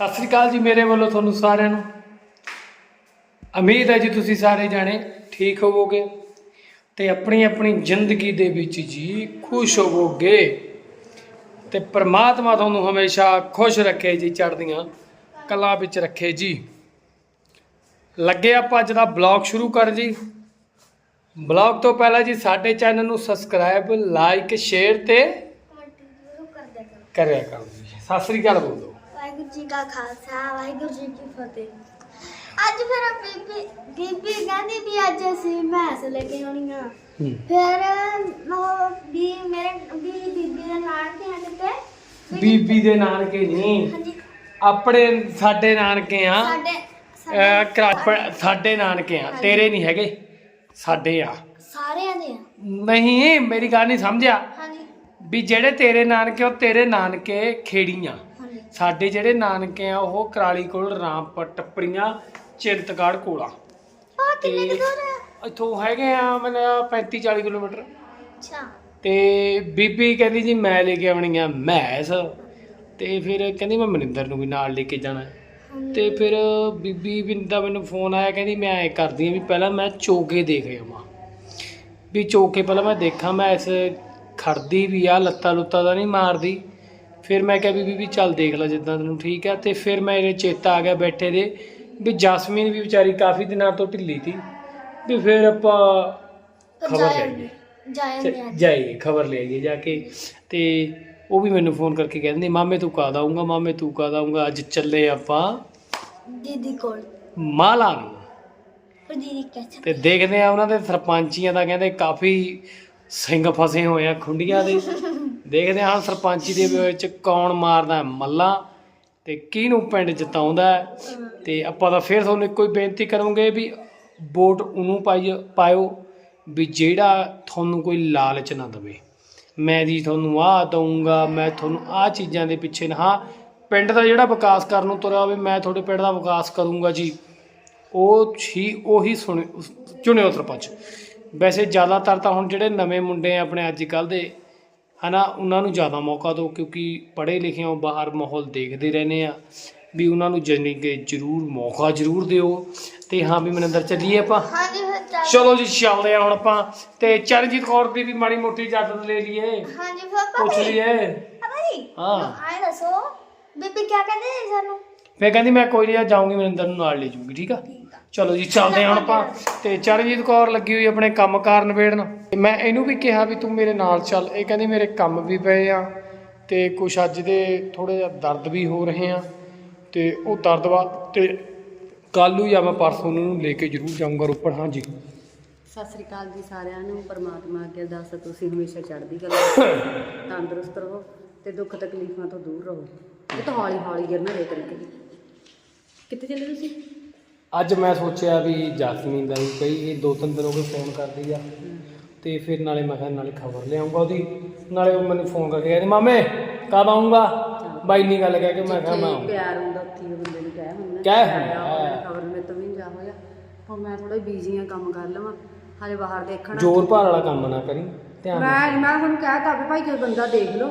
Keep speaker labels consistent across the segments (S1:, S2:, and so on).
S1: ਸਤਿ ਸ੍ਰੀ ਅਕਾਲ ਜੀ ਮੇਰੇ ਵੱਲੋਂ ਤੁਹਾਨੂੰ ਸਾਰਿਆਂ ਨੂੰ। ਉਮੀਦ ਹੈ ਜੀ ਤੁਸੀਂ ਸਾਰੇ ਜਾਣੇ ਠੀਕ ਹੋਵੋਗੇ ਤੇ ਆਪਣੀ ਆਪਣੀ ਜ਼ਿੰਦਗੀ ਦੇ ਵਿੱਚ ਜੀ ਖੁਸ਼ ਹੋਵੋਗੇ ਤੇ ਪ੍ਰਮਾਤਮਾ ਤੁਹਾਨੂੰ ਹਮੇਸ਼ਾ ਖੁਸ਼ ਰੱਖੇ ਜੀ ਚੜ੍ਹਦੀਆਂ ਕਲਾ ਵਿੱਚ ਰੱਖੇ ਜੀ। ਲੱਗੇ ਆਪਾਂ ਅੱਜ ਦਾ ਬਲੌਗ ਸ਼ੁਰੂ ਕਰ ਜੀ। ਬਲੌਗ ਤੋਂ ਪਹਿਲਾਂ ਜੀ ਸਾਡੇ ਚੈਨਲ ਨੂੰ ਸਬਸਕ੍ਰਾਈਬ ਲਾਈਕ ਸ਼ੇਅਰ ਤੇ ਕਰਿਆ ਕਰੋ ਜੀ। ਸਤਿ ਸ੍ਰੀ ਅਕਾਲ ਬੋਲੋ।
S2: ਜੀ ਕਾ ਖਾਲਸਾ ਵਾਹਿਗੁਰੂ ਜੀ ਕੀ ਫਤਿਹ। ਅੱਜ ਫਿਰ ਬੀਬੀ ਬੀਬੀ ਕਹਿੰਦੀ ਵੀ ਅੱਜ ਅਸੀਂ ਮੈਸ ਲੈ ਕੇ ਆਉਣੀ ਆ। ਫਿਰ ਉਹ ਵੀ ਮੇਰੇ ਵੀ ਬੀਬੀ ਦੇ ਨਾਲ ਤੇ ਕਿਤੇ?
S1: ਬੀਬੀ ਦੇ ਨਾਨਕੇ ਨਹੀਂ। ਆਪਣੇ ਸਾਡੇ ਨਾਨਕੇ ਆ।
S2: ਸਾਡੇ
S1: ਸਾਡੇ ਨਾਨਕੇ ਆ। ਤੇਰੇ ਨਹੀਂ ਹੈਗੇ। ਸਾਡੇ ਆ।
S2: ਸਾਰਿਆਂ ਦੇ ਆ।
S1: ਨਹੀਂ ਮੇਰੀ ਗੱਲ ਨਹੀਂ ਸਮਝਿਆ।
S2: ਹਾਂਜੀ।
S1: ਵੀ ਜਿਹੜੇ ਤੇਰੇ ਨਾਨਕੇ ਉਹ ਤੇਰੇ ਨਾਨਕੇ ਖੇੜੀਆਂ। ਸਾਡੇ ਜਿਹੜੇ ਨਾਨਕੇ ਆ ਉਹ ਕਰਾਲੀ ਕੋਲ ਰਾਮਪੁਰ ਟੱਪਰੀਆਂ ਚਿੰਤਗੜ੍ਹ ਕੋਲ। ਆ
S2: ਉਹ ਕਿੰਨੇ ਕੁ ਦੂਰ ਆ?
S1: ਇੱਥੋਂ ਹੈਗੇ ਆ ਮੈਨੂੰ 35 40 ਕਿਲੋਮੀਟਰ।
S2: ਅੱਛਾ।
S1: ਤੇ ਬੀਬੀ ਕਹਿੰਦੀ ਜੀ ਮੈਂ ਲੈ ਕੇ ਆਉਣੀ ਆ ਮੈਸ। ਤੇ ਫਿਰ ਕਹਿੰਦੀ ਮੈਂ ਮਨਿੰਦਰ ਨੂੰ ਵੀ ਨਾਲ ਲੈ ਕੇ ਜਾਣਾ। ਹੈ। ਤੇ ਫਿਰ ਬੀਬੀ ਵੀ ਦਾ ਮੈਨੂੰ ਫੋਨ ਆਇਆ ਕਹਿੰਦੀ ਮੈਂ ਐ ਕਰਦੀ ਆ ਵੀ ਪਹਿਲਾਂ ਮੈਂ ਚੋਕੇ ਦੇਖ ਆਵਾਂ। ਵੀ ਚੋਕੇ ਪਹਿਲਾਂ ਮੈਂ ਦੇਖਾਂ ਮੈਂ ਇਸ ਖੜਦੀ ਵੀ ਆ ਲੱਤਾਂ ਲੁੱਤਾਂ ਦਾ ਨਹੀਂ ਮਾਰਦੀ। ਫਿਰ ਮੈਂ ਕਿਹਾ ਵੀ ਬੀਬੀ ਚੱਲ ਦੇਖ ਲੈ ਜਿੱਦਾਂ ਤੈਨੂੰ ਠੀਕ ਆ। ਤੇ ਫਿਰ ਮੇਰੇ ਚੇਤਾ ਆ ਗਿਆ ਬੈਠੇ ਦੇ ਵੀ ਜਸਮੀਨ ਵੀ ਵਿਚਾਰੀ ਕਾਫੀ ਦਿਨਾਂ ਤੋਂ ਢਿੱਲੀ ਸੀ। ਵੀ ਫਿਰ ਆਪਾਂ ਖਬਰ ਲੈ ਆਈਏ
S2: ਜਾਇਆ
S1: ਚ- ਜਾਈਏ ਖਬਰ ਲੈ ਆਈਏ ਜਾ ਕੇ। ਤੇ ਉਹ ਵੀ ਮੈਨੂੰ ਫੋਨ ਕਰਕੇ ਕਹਿੰਦੇ ਮਾਮੇ ਤੂੰ ਕਦ ਆਊਂਗਾ ਮਾਮੇ ਤੂੰ ਕਦ ਆਊਂਗਾ? ਅੱਜ ਚੱਲੇ ਆਪਾਂ
S2: ਦੀਦੀ ਕੋਲ।
S1: ਮਾਲਾ ਨੂੰ।
S2: ਫਿਰ ਦੀਦੀ ਕਹਿੰਦੀ
S1: ਤੇ ਦੇਖਦੇ ਆ ਉਹਨਾਂ ਦੇ ਸਰਪੰਚੀਆਂ ਦਾ ਕਹਿੰਦੇ ਕਾਫੀ ਸਿੰਘ ਫਸੇ ਹੋਏ ਆ ਖੁੰਡੀਆਂ ਦੇ। ਦੇਖਦੇ ਹਾਂ ਸਰਪੰਚੀ ਦੇ ਵਿੱਚ ਕੌਣ ਮਾਰਦਾ ਹੈ ਮੱਲਾ ਤੇ ਕਿਹਨੂੰ ਪਿੰਡ ਜਿਤਾਉਂਦਾ ਹੈ। ਤੇ ਆਪਾਂ ਤਾਂ ਫਿਰ ਤੁਹਾਨੂੰ ਇੱਕੋ ਹੀ ਬੇਨਤੀ ਕਰੂੰਗੇ ਵੀ ਵੋਟ ਉਹਨੂੰ ਪਾਈ ਪਾਇਓ ਵੀ ਜਿਹੜਾ ਤੁਹਾਨੂੰ ਕੋਈ ਲਾਲਚ ਨਾ ਦੇਵੇ। ਮੈਂ ਜੀ ਤੁਹਾਨੂੰ ਆਹ ਦਊਂਗਾ, ਮੈਂ ਤੁਹਾਨੂੰ ਆਹ ਚੀਜ਼ਾਂ ਦੇ ਪਿੱਛੇ ਨਾ, ਹਾਂ, ਪਿੰਡ ਦਾ ਜਿਹੜਾ ਵਿਕਾਸ ਕਰਨ ਨੂੰ ਤੁਰਿਆ ਹੋਵੇ, ਮੈਂ ਤੁਹਾਡੇ ਪਿੰਡ ਦਾ ਵਿਕਾਸ ਕਰੂੰਗਾ ਜੀ। ਉਹ ਹੀ, ਉਹੀ ਸੁਣ, ਚੁਣਿਓ ਸਰਪੰਚ। ਵੈਸੇ ਜ਼ਿਆਦਾਤਰ ਤਾਂ ਹੁਣ ਜਿਹੜੇ ਨਵੇਂ ਮੁੰਡੇ ਆਪਣੇ ਅੱਜ ਕੱਲ ਦੇ ਹਨਾ ਉਹਨਾਂ ਨੂੰ ਜ਼ਿਆਦਾ ਮੌਕਾ ਦਿਓ ਕਿਉਂਕਿ ਪੜ੍ਹੇ ਲਿਖੇ ਹੋ ਬਾਹਰ ਮਾਹੌਲ ਦੇਖਦੇ ਰਹਿੰਦੇ ਆ। ਵੀ ਉਹਨਾਂ ਨੂੰ ਜਾਣੀ ਕਿ ਜ਼ਰੂਰ ਮੌਕਾ ਜ਼ਰੂਰ ਦਿਓ। ਤੇ ਹਾਂ ਵੀ ਮਨਿੰਦਰ ਚੱਲੀਏ ਆਪਾਂ?
S2: ਹਾਂਜੀ ਫਿਰ ਚੱਲ।
S1: ਚਲੋ ਜੀ ਚੱਲਦੇ ਆ ਹੁਣ ਆਪਾਂ। ਤੇ ਚਰਨਜੀਤ ਕੌਰ ਦੀ ਵੀ ਮਾੜੀ ਮੋਟੀ ਇਜਾਜ਼ਤ ਲੈ ਲਈਏ।
S2: ਹਾਂਜੀ ਫਿਰ
S1: ਪੁੱਛ ਲਈਏ।
S2: ਭਾਈ
S1: ਹਾਂ।
S2: ਆਏ ਦੱਸੋ। ਬੀਬੀ ਕੀ ਕਹਿੰਦੇ ਸਾਨੂੰ?
S1: ਫੇ ਕਹਿੰਦੀ ਮੈਂ ਕੋਈ ਨਹੀਂ ਜਾਊਂਗੀ ਮਨਿੰਦਰ ਨੂੰ ਨਾਲ ਲੈ ਜਾਊਂਗੀ ਠੀਕ ਆ? ਚਲੋ ਜੀ, ਚੱਲਦੇ ਹਾਂ ਹੁਣ ਆਪਾਂ। ਤੇ ਚਰਨਜੀਤ ਕੌਰ ਲੱਗੀ ਹੋਈ ਆਪਣੇ ਕੰਮ ਕਾਰ ਨਿਬੇੜਨ। ਮੈਂ ਇਹਨੂੰ ਵੀ ਕਿਹਾ ਵੀ ਤੂੰ ਮੇਰੇ ਨਾਲ ਚੱਲ। ਇਹ ਕਹਿੰਦੀ ਮੇਰੇ ਕੰਮ ਵੀ ਪਏ ਆ ਤੇ ਕੁਛ ਅੱਜ ਦੇ ਥੋੜੇ ਜਿਹਾ ਦਰਦ ਵੀ ਹੋ ਰਹੇ ਆ ਤੇ ਉਹ ਦਰਦ ਵਾ ਤੇ ਕੱਲ੍ਹ ਨੂੰ ਜਾਂ ਮੈਂ ਪਰਸੋਂ ਨੂੰ ਲੈ ਕੇ ਜ਼ਰੂਰ ਜਾਊਂਗਾ ਰੋਪੜ। ਹਾਂਜੀ।
S3: ਸਤਿ ਸ੍ਰੀ ਅਕਾਲ ਜੀ ਸਾਰਿਆਂ ਨੂੰ। ਪਰਮਾਤਮਾ ਅੱਗੇ ਅਰਦਾਸ ਹੈ ਤੁਸੀਂ ਹਮੇਸ਼ਾ ਚੜ੍ਹਦੀ ਕਲਾ ਵਿੱਚ ਤੰਦਰੁਸਤ ਰਹੋ ਤੇ ਦੁੱਖ ਤਕਲੀਫਾਂ ਤੋਂ ਦੂਰ ਰਹੋ। ਇਹ ਤਾਂ ਹੌਲੀ ਹੌਲੀ ਗਿਰਨਾ ਦੇ ਕਰਕੇ ਕਿੱਥੇ ਚੱਲੇ ਤੁਸੀਂ?
S1: ਅੱਜ ਮੈਂ ਸੋਚਿਆ ਵੀ ਜਾਸਮੀਨ ਦਾ ਵੀ ਕਈ ਇਹ ਦੋ ਤਿੰਨ ਦਿਨ ਹੋ ਗਏ ਫੋਨ ਕਰਦੀ ਆ। ਤੇ ਫਿਰ ਨਾਲੇ ਮੈਂ ਕਿਹਾ ਨਾਲੇ ਖਬਰ ਲਿਆਉਂਗਾ ਉਹਦੀ। ਨਾਲੇ ਉਹ ਮੈਨੂੰ ਫੋਨ ਕਰਕੇ ਕਹਿੰਦੀ ਮਾਮੇ ਕਦ ਆਉਂਗਾ ਬਾਈ ਨਹੀਂ ਗੱਲ ਕਹਿ ਕੇ ਮੈਂ ਕਿਹਾ ਮੈਂ।
S3: ਪਿਆਰ ਹੁੰਦਾ ਉੱਥੇ ਹੀ ਬੰਦੇ ਨੂੰ ਕਹਿ ਹੁੰਦਾ
S1: ਕਹਿ ਹੁੰਦਾ।
S3: ਖਬਰ ਮੇਰੇ ਤੋਂ ਵੀ ਨਹੀਂ ਜਾ ਹੋਇਆ। ਹੁਣ ਮੈਂ ਥੋੜਾ ਬਿਜ਼ੀ ਆ ਕੰਮ ਕਰ ਲਵਾਂ। ਹਾਲੇ ਬਾਹਰ ਦੇਖਣਾ।
S1: ਜ਼ੋਰ ਭਾਰ ਵਾਲਾ ਕੰਮ ਨਾ ਕਰੀ ਧਿਆਨ ਨਾਲ।
S3: ਮੈਂ ਮੈਂ ਤੁਹਾਨੂੰ ਕਹਿਤਾ ਵੀ ਭਾਈ ਕੋਈ ਬੰਦਾ ਦੇਖ ਲਓ।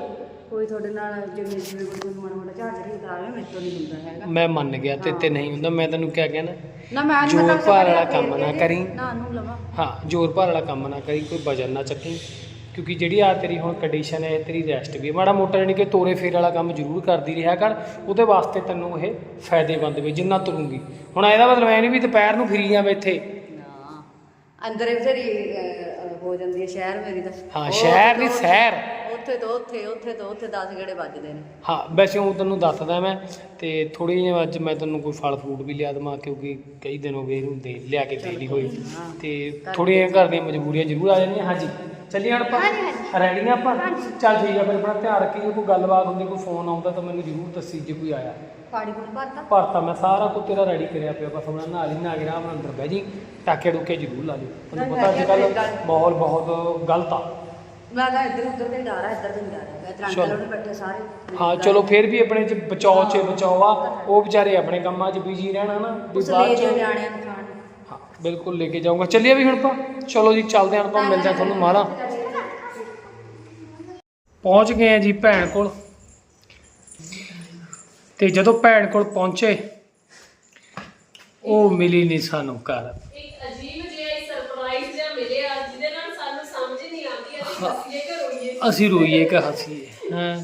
S3: ਕੋਈ ਤੁਹਾਡੇ ਨਾਲ ਜਿਵੇਂ ਜਿਵੇਂ ਕੋਈ ਮਾੜਾ ਮਾੜਾ ਝਾੜ ਝੜੀ ਕਰਾਵੇ ਮੇਰੇ ਤੋਂ ਨਹੀਂ ਹੁੰਦਾ ਹੈਗਾ।
S1: ਮੈਂ ਮੰਨ ਗਿਆ ਤੇ ਤੇ ਨਹੀਂ ਹੁੰਦਾ ਮੈਂ ਤੈਨੂੰ ਕਿਆ ਕਹਿਣਾ
S3: ਨਾ? ਮੈਂ
S1: ਜ਼ੋਰ ਭਾਰ ਵਾਲਾ ਕੰਮ ਨਾ ਕਰੀ।
S3: ਨਾ ਨੂੰ ਲਵਾਂ।
S1: ਹਾਂ ਜ਼ੋਰ ਭਾਰ ਵਾਲਾ ਕੰਮ ਨਾ ਕਰੀ ਕੋਈ ਵਜਨ ਨਾ ਚੱਕੀ। ਕਿਉਂਕਿ ਜਿਹੜੀ ਆ ਤੇਰੀ ਹੁਣ ਕੰਡੀਸ਼ਨ ਹੈ ਤੇਰੀ ਰੈਸਟ ਵੀ ਹੈ। ਮਾੜਾ ਮੋਟਾ ਜਾਣੀ ਕਿ ਤੋਰੇ ਫੇਰ ਵਾਲਾ ਕੰਮ ਜ਼ਰੂਰ ਕਰਦੀ ਰਿਹਾ ਕਰ ਉਹਦੇ ਵਾਸਤੇ ਤੈਨੂੰ ਇਹ ਫਾਇਦੇਮੰਦ ਵੀ ਜਿੰਨਾ ਤੁਰੂੰਗੀ। ਹੁਣ ਇਹਦਾ ਮਤਲਬ ਐ ਨਹੀਂ ਵੀ ਦੁਪਹਿਰ ਨੂੰ ਫਿਰੀ ਜਾਵੇਂ ਇੱਥੇ।
S3: ਨਾ ਅੰਦਰੇ ਬਥੇਰੀ ਹੋ ਜਾਂਦੀ ਹੈ ਸ਼ਹਿਰ ਮੇਰੀ ਤਾਂ।
S1: ਹਾਂ, ਸ਼ਹਿਰ ਦੀ
S3: ਤੋਂ
S1: ਸੈਰ।
S3: ਉੱਥੇ ਤੋਂ ਉੱਥੇ ਉੱਥੇ ਤੋਂ ਉੱਥੇ 10 ਗੇੜੇ ਵੱਜਦੇ ਨੇ।
S1: ਹਾਂ ਵੈਸੇ ਉਹ ਤੈਨੂੰ ਦੱਸਦਾ ਮੈਂ ਤੇ ਥੋੜੀ ਜਿਹੀ ਅੱਜ ਮੈਂ ਤੈਨੂੰ ਕੋਈ ਫਲ ਫਰੂਟ ਵੀ ਲਿਆ ਦੇਵਾਂ ਕਿਉਂਕਿ ਕਈ ਦਿਨ ਹੋ ਗਏ ਇਹਨੂੰ ਦੇ ਲਿਆ ਕੇ ਦੇ ਲਈ ਹੋਈ। ਤੇ ਥੋੜੀਆਂ ਘਰ ਦੀਆਂ ਮਜਬੂਰੀਆਂ ਜ਼ਰੂਰ ਆ ਜਾਂਦੀਆਂ ਹਾਂਜੀ। ਚੱਲੀਏ ਹੁਣ ਆਪਾਂ। ਰੈਡੀਆਂ ਆਪਾਂ? ਚੱਲ ਠੀਕ ਆ ਫਿਰ ਆਪਣਾ ਧਿਆਨ ਰੱਖੀ ਜੇ ਕੋਈ ਗੱਲਬਾਤ ਹੁੰਦੀ ਕੋਈ ਫੋਨ ਆਉਂਦਾ ਤਾਂ ਮੈਨੂੰ ਜ਼ਰੂਰ ਦੱਸੀ ਜੇ ਕੋਈ ਆਇਆ।
S3: ਪਾਣੀ ਪੂਣੀ ਭਰਤਾ।
S1: ਭਰਤਾ ਮੈਂ ਸਾਰਾ ਕੁਝ ਤੇਰਾ ਰੈਡੀ ਕਰਿਆ ਪਿਆ ਬਸ ਹੁਣ ਨਾਲ ਹੀ ਨਾ ਮੈਂ ਅੰਦਰ ਬਹਿ ਜੀ। ਟਾਕੇ ਡੁਕੇ ਜ਼ਰੂਰ ਲਾ ਲਈ ਤੁਹਾਨੂੰ ਪਤਾ ਅੱਜ ਕੱਲ੍ਹ ਮਾਹੌਲ ਬਹੁਤ ਗਲਤ ਆ।
S3: ਮੈਂ ਤਾਂ ਇੱਧਰ ਉੱਧਰ ਤੇ ਡਾਰਾ ਇੱਧਰ ਤੇ ਡਾਰਾ। ਮੈਂ
S1: ਚਲੋ।
S3: ਤਰੰਗ ਲੋਟ ਬੈਠੇ ਸਾਰੇ।
S1: ਹਾਂ ਚਲੋ ਫਿਰ ਵੀ ਆਪਣੇ ਚ ਬਚਾਓ ਚ ਬਚਾਓ ਆ। ਉਹ ਵਿਚਾਰੇ ਆਪਣੇ ਕੰਮਾਂ 'ਚ ਬਿਜ਼ੀ ਰਹਿਣਾ ਨਾ ਵੀ ਬਾਅਦ ਚ
S3: ਦੇ ਨਿਆਣਿਆਂ ਨੂੰ ਖਾਣ
S1: ਹਾਂ ਬਿਲਕੁਲ ਲੈ ਕੇ ਜਾਊਂਗਾ। ਚੱਲੀਏ ਵੀ ਹੁਣ ਆਪਾਂ ਚਲੋ ਜੀ ਚੱਲਦੇ ਹਾਂ ਆਪਾਂ ਮਿਲਦੇ ਹਾਂ ਤੁਹਾਨੂੰ ਮਾਰਾ। ਪਹੁੰਚ ਗਏ ਆ ਜੀ ਭੈਣ ਕੋਲ। ਤੇ ਜਦੋਂ ਭੈਣ ਕੋਲ ਪਹੁੰਚੇ ਉਹ ਮਿਲੀ ਨਹੀਂ ਸਾਨੂੰ ਘਰ।
S4: ਇੱਕ ਅਜੀਬ ਜਿਹਾ ਸਰਪ੍ਰਾਈਜ਼ ਜਿਹਾ ਮਿਲਿਆ ਜਿਹਦੇ ਨਾਲ ਸਾਨੂੰ ਸਮਝ ਨਹੀਂ ਆਉਂਦੀ ਅਸੀਂ ਹੱਸੀਏ ਕਿ ਰੋਈਏ।
S1: ਅਸੀਂ ਰੋਈਏ ਕਿ ਹੱਸੀਏ ਹਾਂ।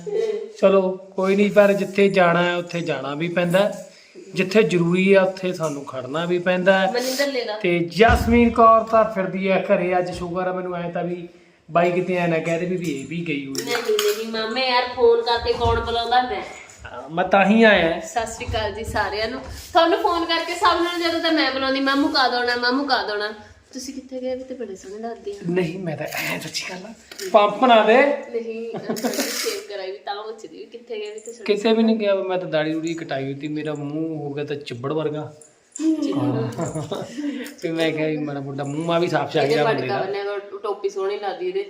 S1: ਚਲੋ ਕੋਈ ਨਹੀਂ ਪਰ ਜਿੱਥੇ ਜਾਣਾ ਹੈ ਉੱਥੇ ਜਾਣਾ ਵੀ ਪੈਂਦਾ ਹੈ। ਜਿੱਥੇ ਜ਼ਰੂਰੀ ਆ ਉੱਥੇ ਸਾਨੂੰ ਖੜਨਾ ਵੀ ਪੈਂਦਾ ਹੈ।
S4: ਮਨਿੰਦਰ ਲੈ ਲਾ
S1: ਤੇ ਜਸਮੀਨ ਕੌਰ ਤਾਂ ਫਿਰਦੀ ਹੈ ਘਰੇ ਅੱਜ ਸ਼ੁਕਰ ਆ ਮੈਨੂੰ ਐ ਤਾਂ ਵੀ ਬਾਈ ਕਿਤੇ ਐ ਨਾ ਕਹਿ ਦੇ ਵੀ ਵੀ ਇਹ ਵੀ ਗਈ ਹੋਈ ਹੈ।
S4: ਨਹੀਂ ਨਹੀਂ ਮਾਮੇ ਯਾਰ ਫੋਨ ਕਰਕੇ ਕੌਣ ਬੁਲਾਉਂਦਾ? ਮੈਂ।
S1: ਹਾਂ, ਮੈਂ ਤਾਂ ਹੀ ਆਇਆ।
S4: ਸਤਿ ਸ਼੍ਰੀ ਅਕਾਲ ਜੀ ਸਾਰਿਆਂ ਨੂੰ। ਤੁਹਾਨੂੰ ਫੋਨ ਕਰਕੇ ਸਭ ਨੂੰ ਜਦੋਂ ਤਾਂ ਮੈਂ ਬੁਲਾਉਂਦੀ ਮਾਮੂ ਕਾ ਦੋਣਾ ਮਾਮੂ ਕਾ ਦੋਣਾ। ਤੁਸੀਂ ਕਿੱਥੇ ਗਏ? ਵੀ ਤੇ ਬੜੇ ਸੋਹਣੇ ਲੱਗਦੇ ਆ।
S1: ਨਹੀਂ ਮੈਂ ਤਾਂ ਐ ਸੱਚੀ ਗੱਲ ਆ ਪੰਪ ਨਾ ਦੇ।
S4: ਨਹੀਂ ਸੇਵ ਕਰਾਈ ਵੀ ਤਾਂ ਪੁੱਛਦੀ ਵੀ ਕਿੱਥੇ ਗਏ ਵੀ ਤੇ ਸੋਹਣੇ
S1: ਕਿਤੇ ਵੀ ਨਹੀਂ ਗਿਆ ਮੈਂ ਤਾਂ ਦਾੜੀ ਦੂੜੀ ਕਟਾਈ ਹੋਈ ਤੀ ਮੇਰਾ ਮੂੰਹ ਹੋ ਗਿਆ ਤਾਂ ਚਿੱਬੜ ਵਰਗਾ। ਤੇ ਮੈਂ ਕਿਹਾ ਵੀ ਮਾੜਾ ਮੋਟਾ ਮੂੰਹ ਮਾ ਵੀ ਸਾਫ਼
S4: ਇਹਦੇ
S1: ਚਾਹੀਦਾ ਬੰਦੇ
S4: ਪਟਕਾ
S1: ਦਾ।
S4: ਟੋਪੀ ਸੋਹਣੀ ਲੱਗਦੀ ਇਹਦੇ।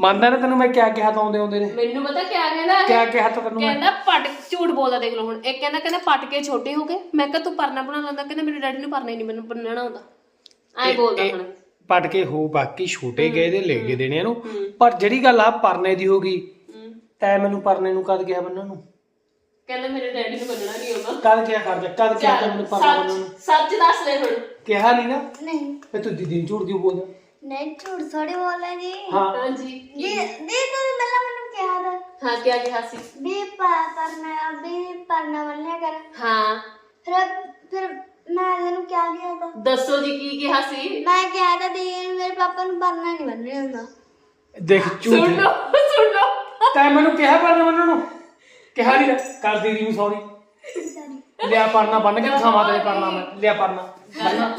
S1: ਮੰਨਦਾ ਨਾ ਤੈਨੂੰ ਮੈਂ ਕਿਆ ਕਿਹਾ ਤਾਂ ਆਉਂਦੇ ਆਉਂਦੇ ਨੇ?
S4: ਮੈਨੂੰ ਪਤਾ ਕਿਆ ਕਹਿੰਦਾ ਇਹ?
S1: ਕਿਆ ਕਿਹਾ ਤਾਂ ਤੈਨੂੰ ਮੈਂ?
S4: ਕਹਿੰਦਾ ਪਟ ਝੂਠ ਬੋਲਦਾ ਦੇਖ ਲਓ ਹੁਣ। ਇੱਕ ਕਹਿੰਦਾ ਕਹਿੰਦਾ ਪਟ ਕੇ ਛੋਟੇ ਹੋ ਗਏ। ਮੈਂ ਕਿਹਾ ਤੂੰ ਪਰਨਾ ਬਣਾ ਲੈਂਦਾ। ਕਹਿੰਦਾ ਮੇਰੇ ਡੈਡੀ ਨੂੰ ਪਰਨਾ ਹੀ ਨਹੀਂ ਮੈਨੂੰ ਬੰਨਣਾ ਆਉਂਦਾ। ਐਂ ਬੋਲਦਾ ਹੁਣ।
S1: ਪੜ ਕੇ ਹੋ ਬਾਕੀ ਛੋਟੇ ਗਏ ਦੇ ਲੈ ਕੇ ਦੇਣੇ ਇਹਨੂੰ। ਪਰ ਜਿਹੜੀ ਗੱਲ ਆ ਪਰਨੇ ਦੀ ਹੋ ਗਈ। ਤੈ ਮੈਨੂੰ ਪਰਨੇ ਨੂੰ ਕਦ ਕਿਹਾ ਬੰਨਣ ਨੂੰ?
S4: ਕਹਿੰਦਾ ਮੇਰੇ ਡੈਡੀ ਨੂੰ ਬੰਨਣਾ ਨਹੀਂ ਆਉਂਦਾ।
S1: ਕਦ ਕਿਹਾ ਕਰ ਜਾ ਕਦ ਕਿਹਾ ਤੈਨੂੰ ਪਰਨਾ ਬੰਨਣ ਨੂੰ?
S4: ਸੱਚ ਦੱਸ ਲੈ ਹੁਣ।
S1: ਕਿਹਾ ਨਹੀਂ ਨਾ?
S5: ਨਹੀਂ।
S1: ਫੇ ਤੂੰ ਦੀਦੀ ਨੂੰ ਝੂਠ ਦਿਓ ਬੋਲਦਾ?
S5: ਨਹੀਂ ਝੂਠ ਥੋੜੀ ਬੋਲਦਾ ਜੀ।
S1: ਹਾਂ।
S4: ਹਾਂਜੀ।
S5: ਦੀ ਦੀ ਤੁਸੀਂ ਪਹਿਲਾਂ ਮੈਨੂੰ ਕਿਹਾ ਦਾ
S4: ਹਾਂ ਕਿਆ ਕਿਹਾ ਸੀ।
S5: ਵੀ ਪਾ- ਪਰਨਾ ਵੀ ਪਰਨਾ ਬੰਨਿਆ ਕਰ।
S4: ਹਾਂ।
S5: ਫਿਰ ਫਿਰ ਮੈਂ ਕਿਹਾ
S4: ਦੱਸੋ ਜੀ ਕੀ ਕਿਹਾ ਸੀ?
S5: ਮੈਂ ਕਿਹਾ ਤਾਂ ਦੀ ਮੇਰੇ ਪਾਪਾ ਨੂੰ ਪਰਨਾ ਨਹੀਂ ਬੰਨਿਆ ਹੁੰਦਾ
S1: ਦੇਖ
S4: ਸੁਣ
S1: ਝੂਠ
S4: ਲਓ ਸੁਣ ਲਓ।
S1: ਤੈ ਮੈਨੂੰ ਕਿਹਾ ਪਰਨਾ ਬੰਨਣ ਨੂੰ? ਕਿਹਾ ਨਹੀਂ ਕਰ ਦੀਦੀ ਨੂੰ ਸੌਰੀ। ਲਿਆ ਪਰਨਾ ਬੰਨ ਕੇ ਦਿਖਾਵਾਂ ਤੇਰੇ ਪਰਨਾ ਮੈਂ ਲਿਆ ਪਰਨਾ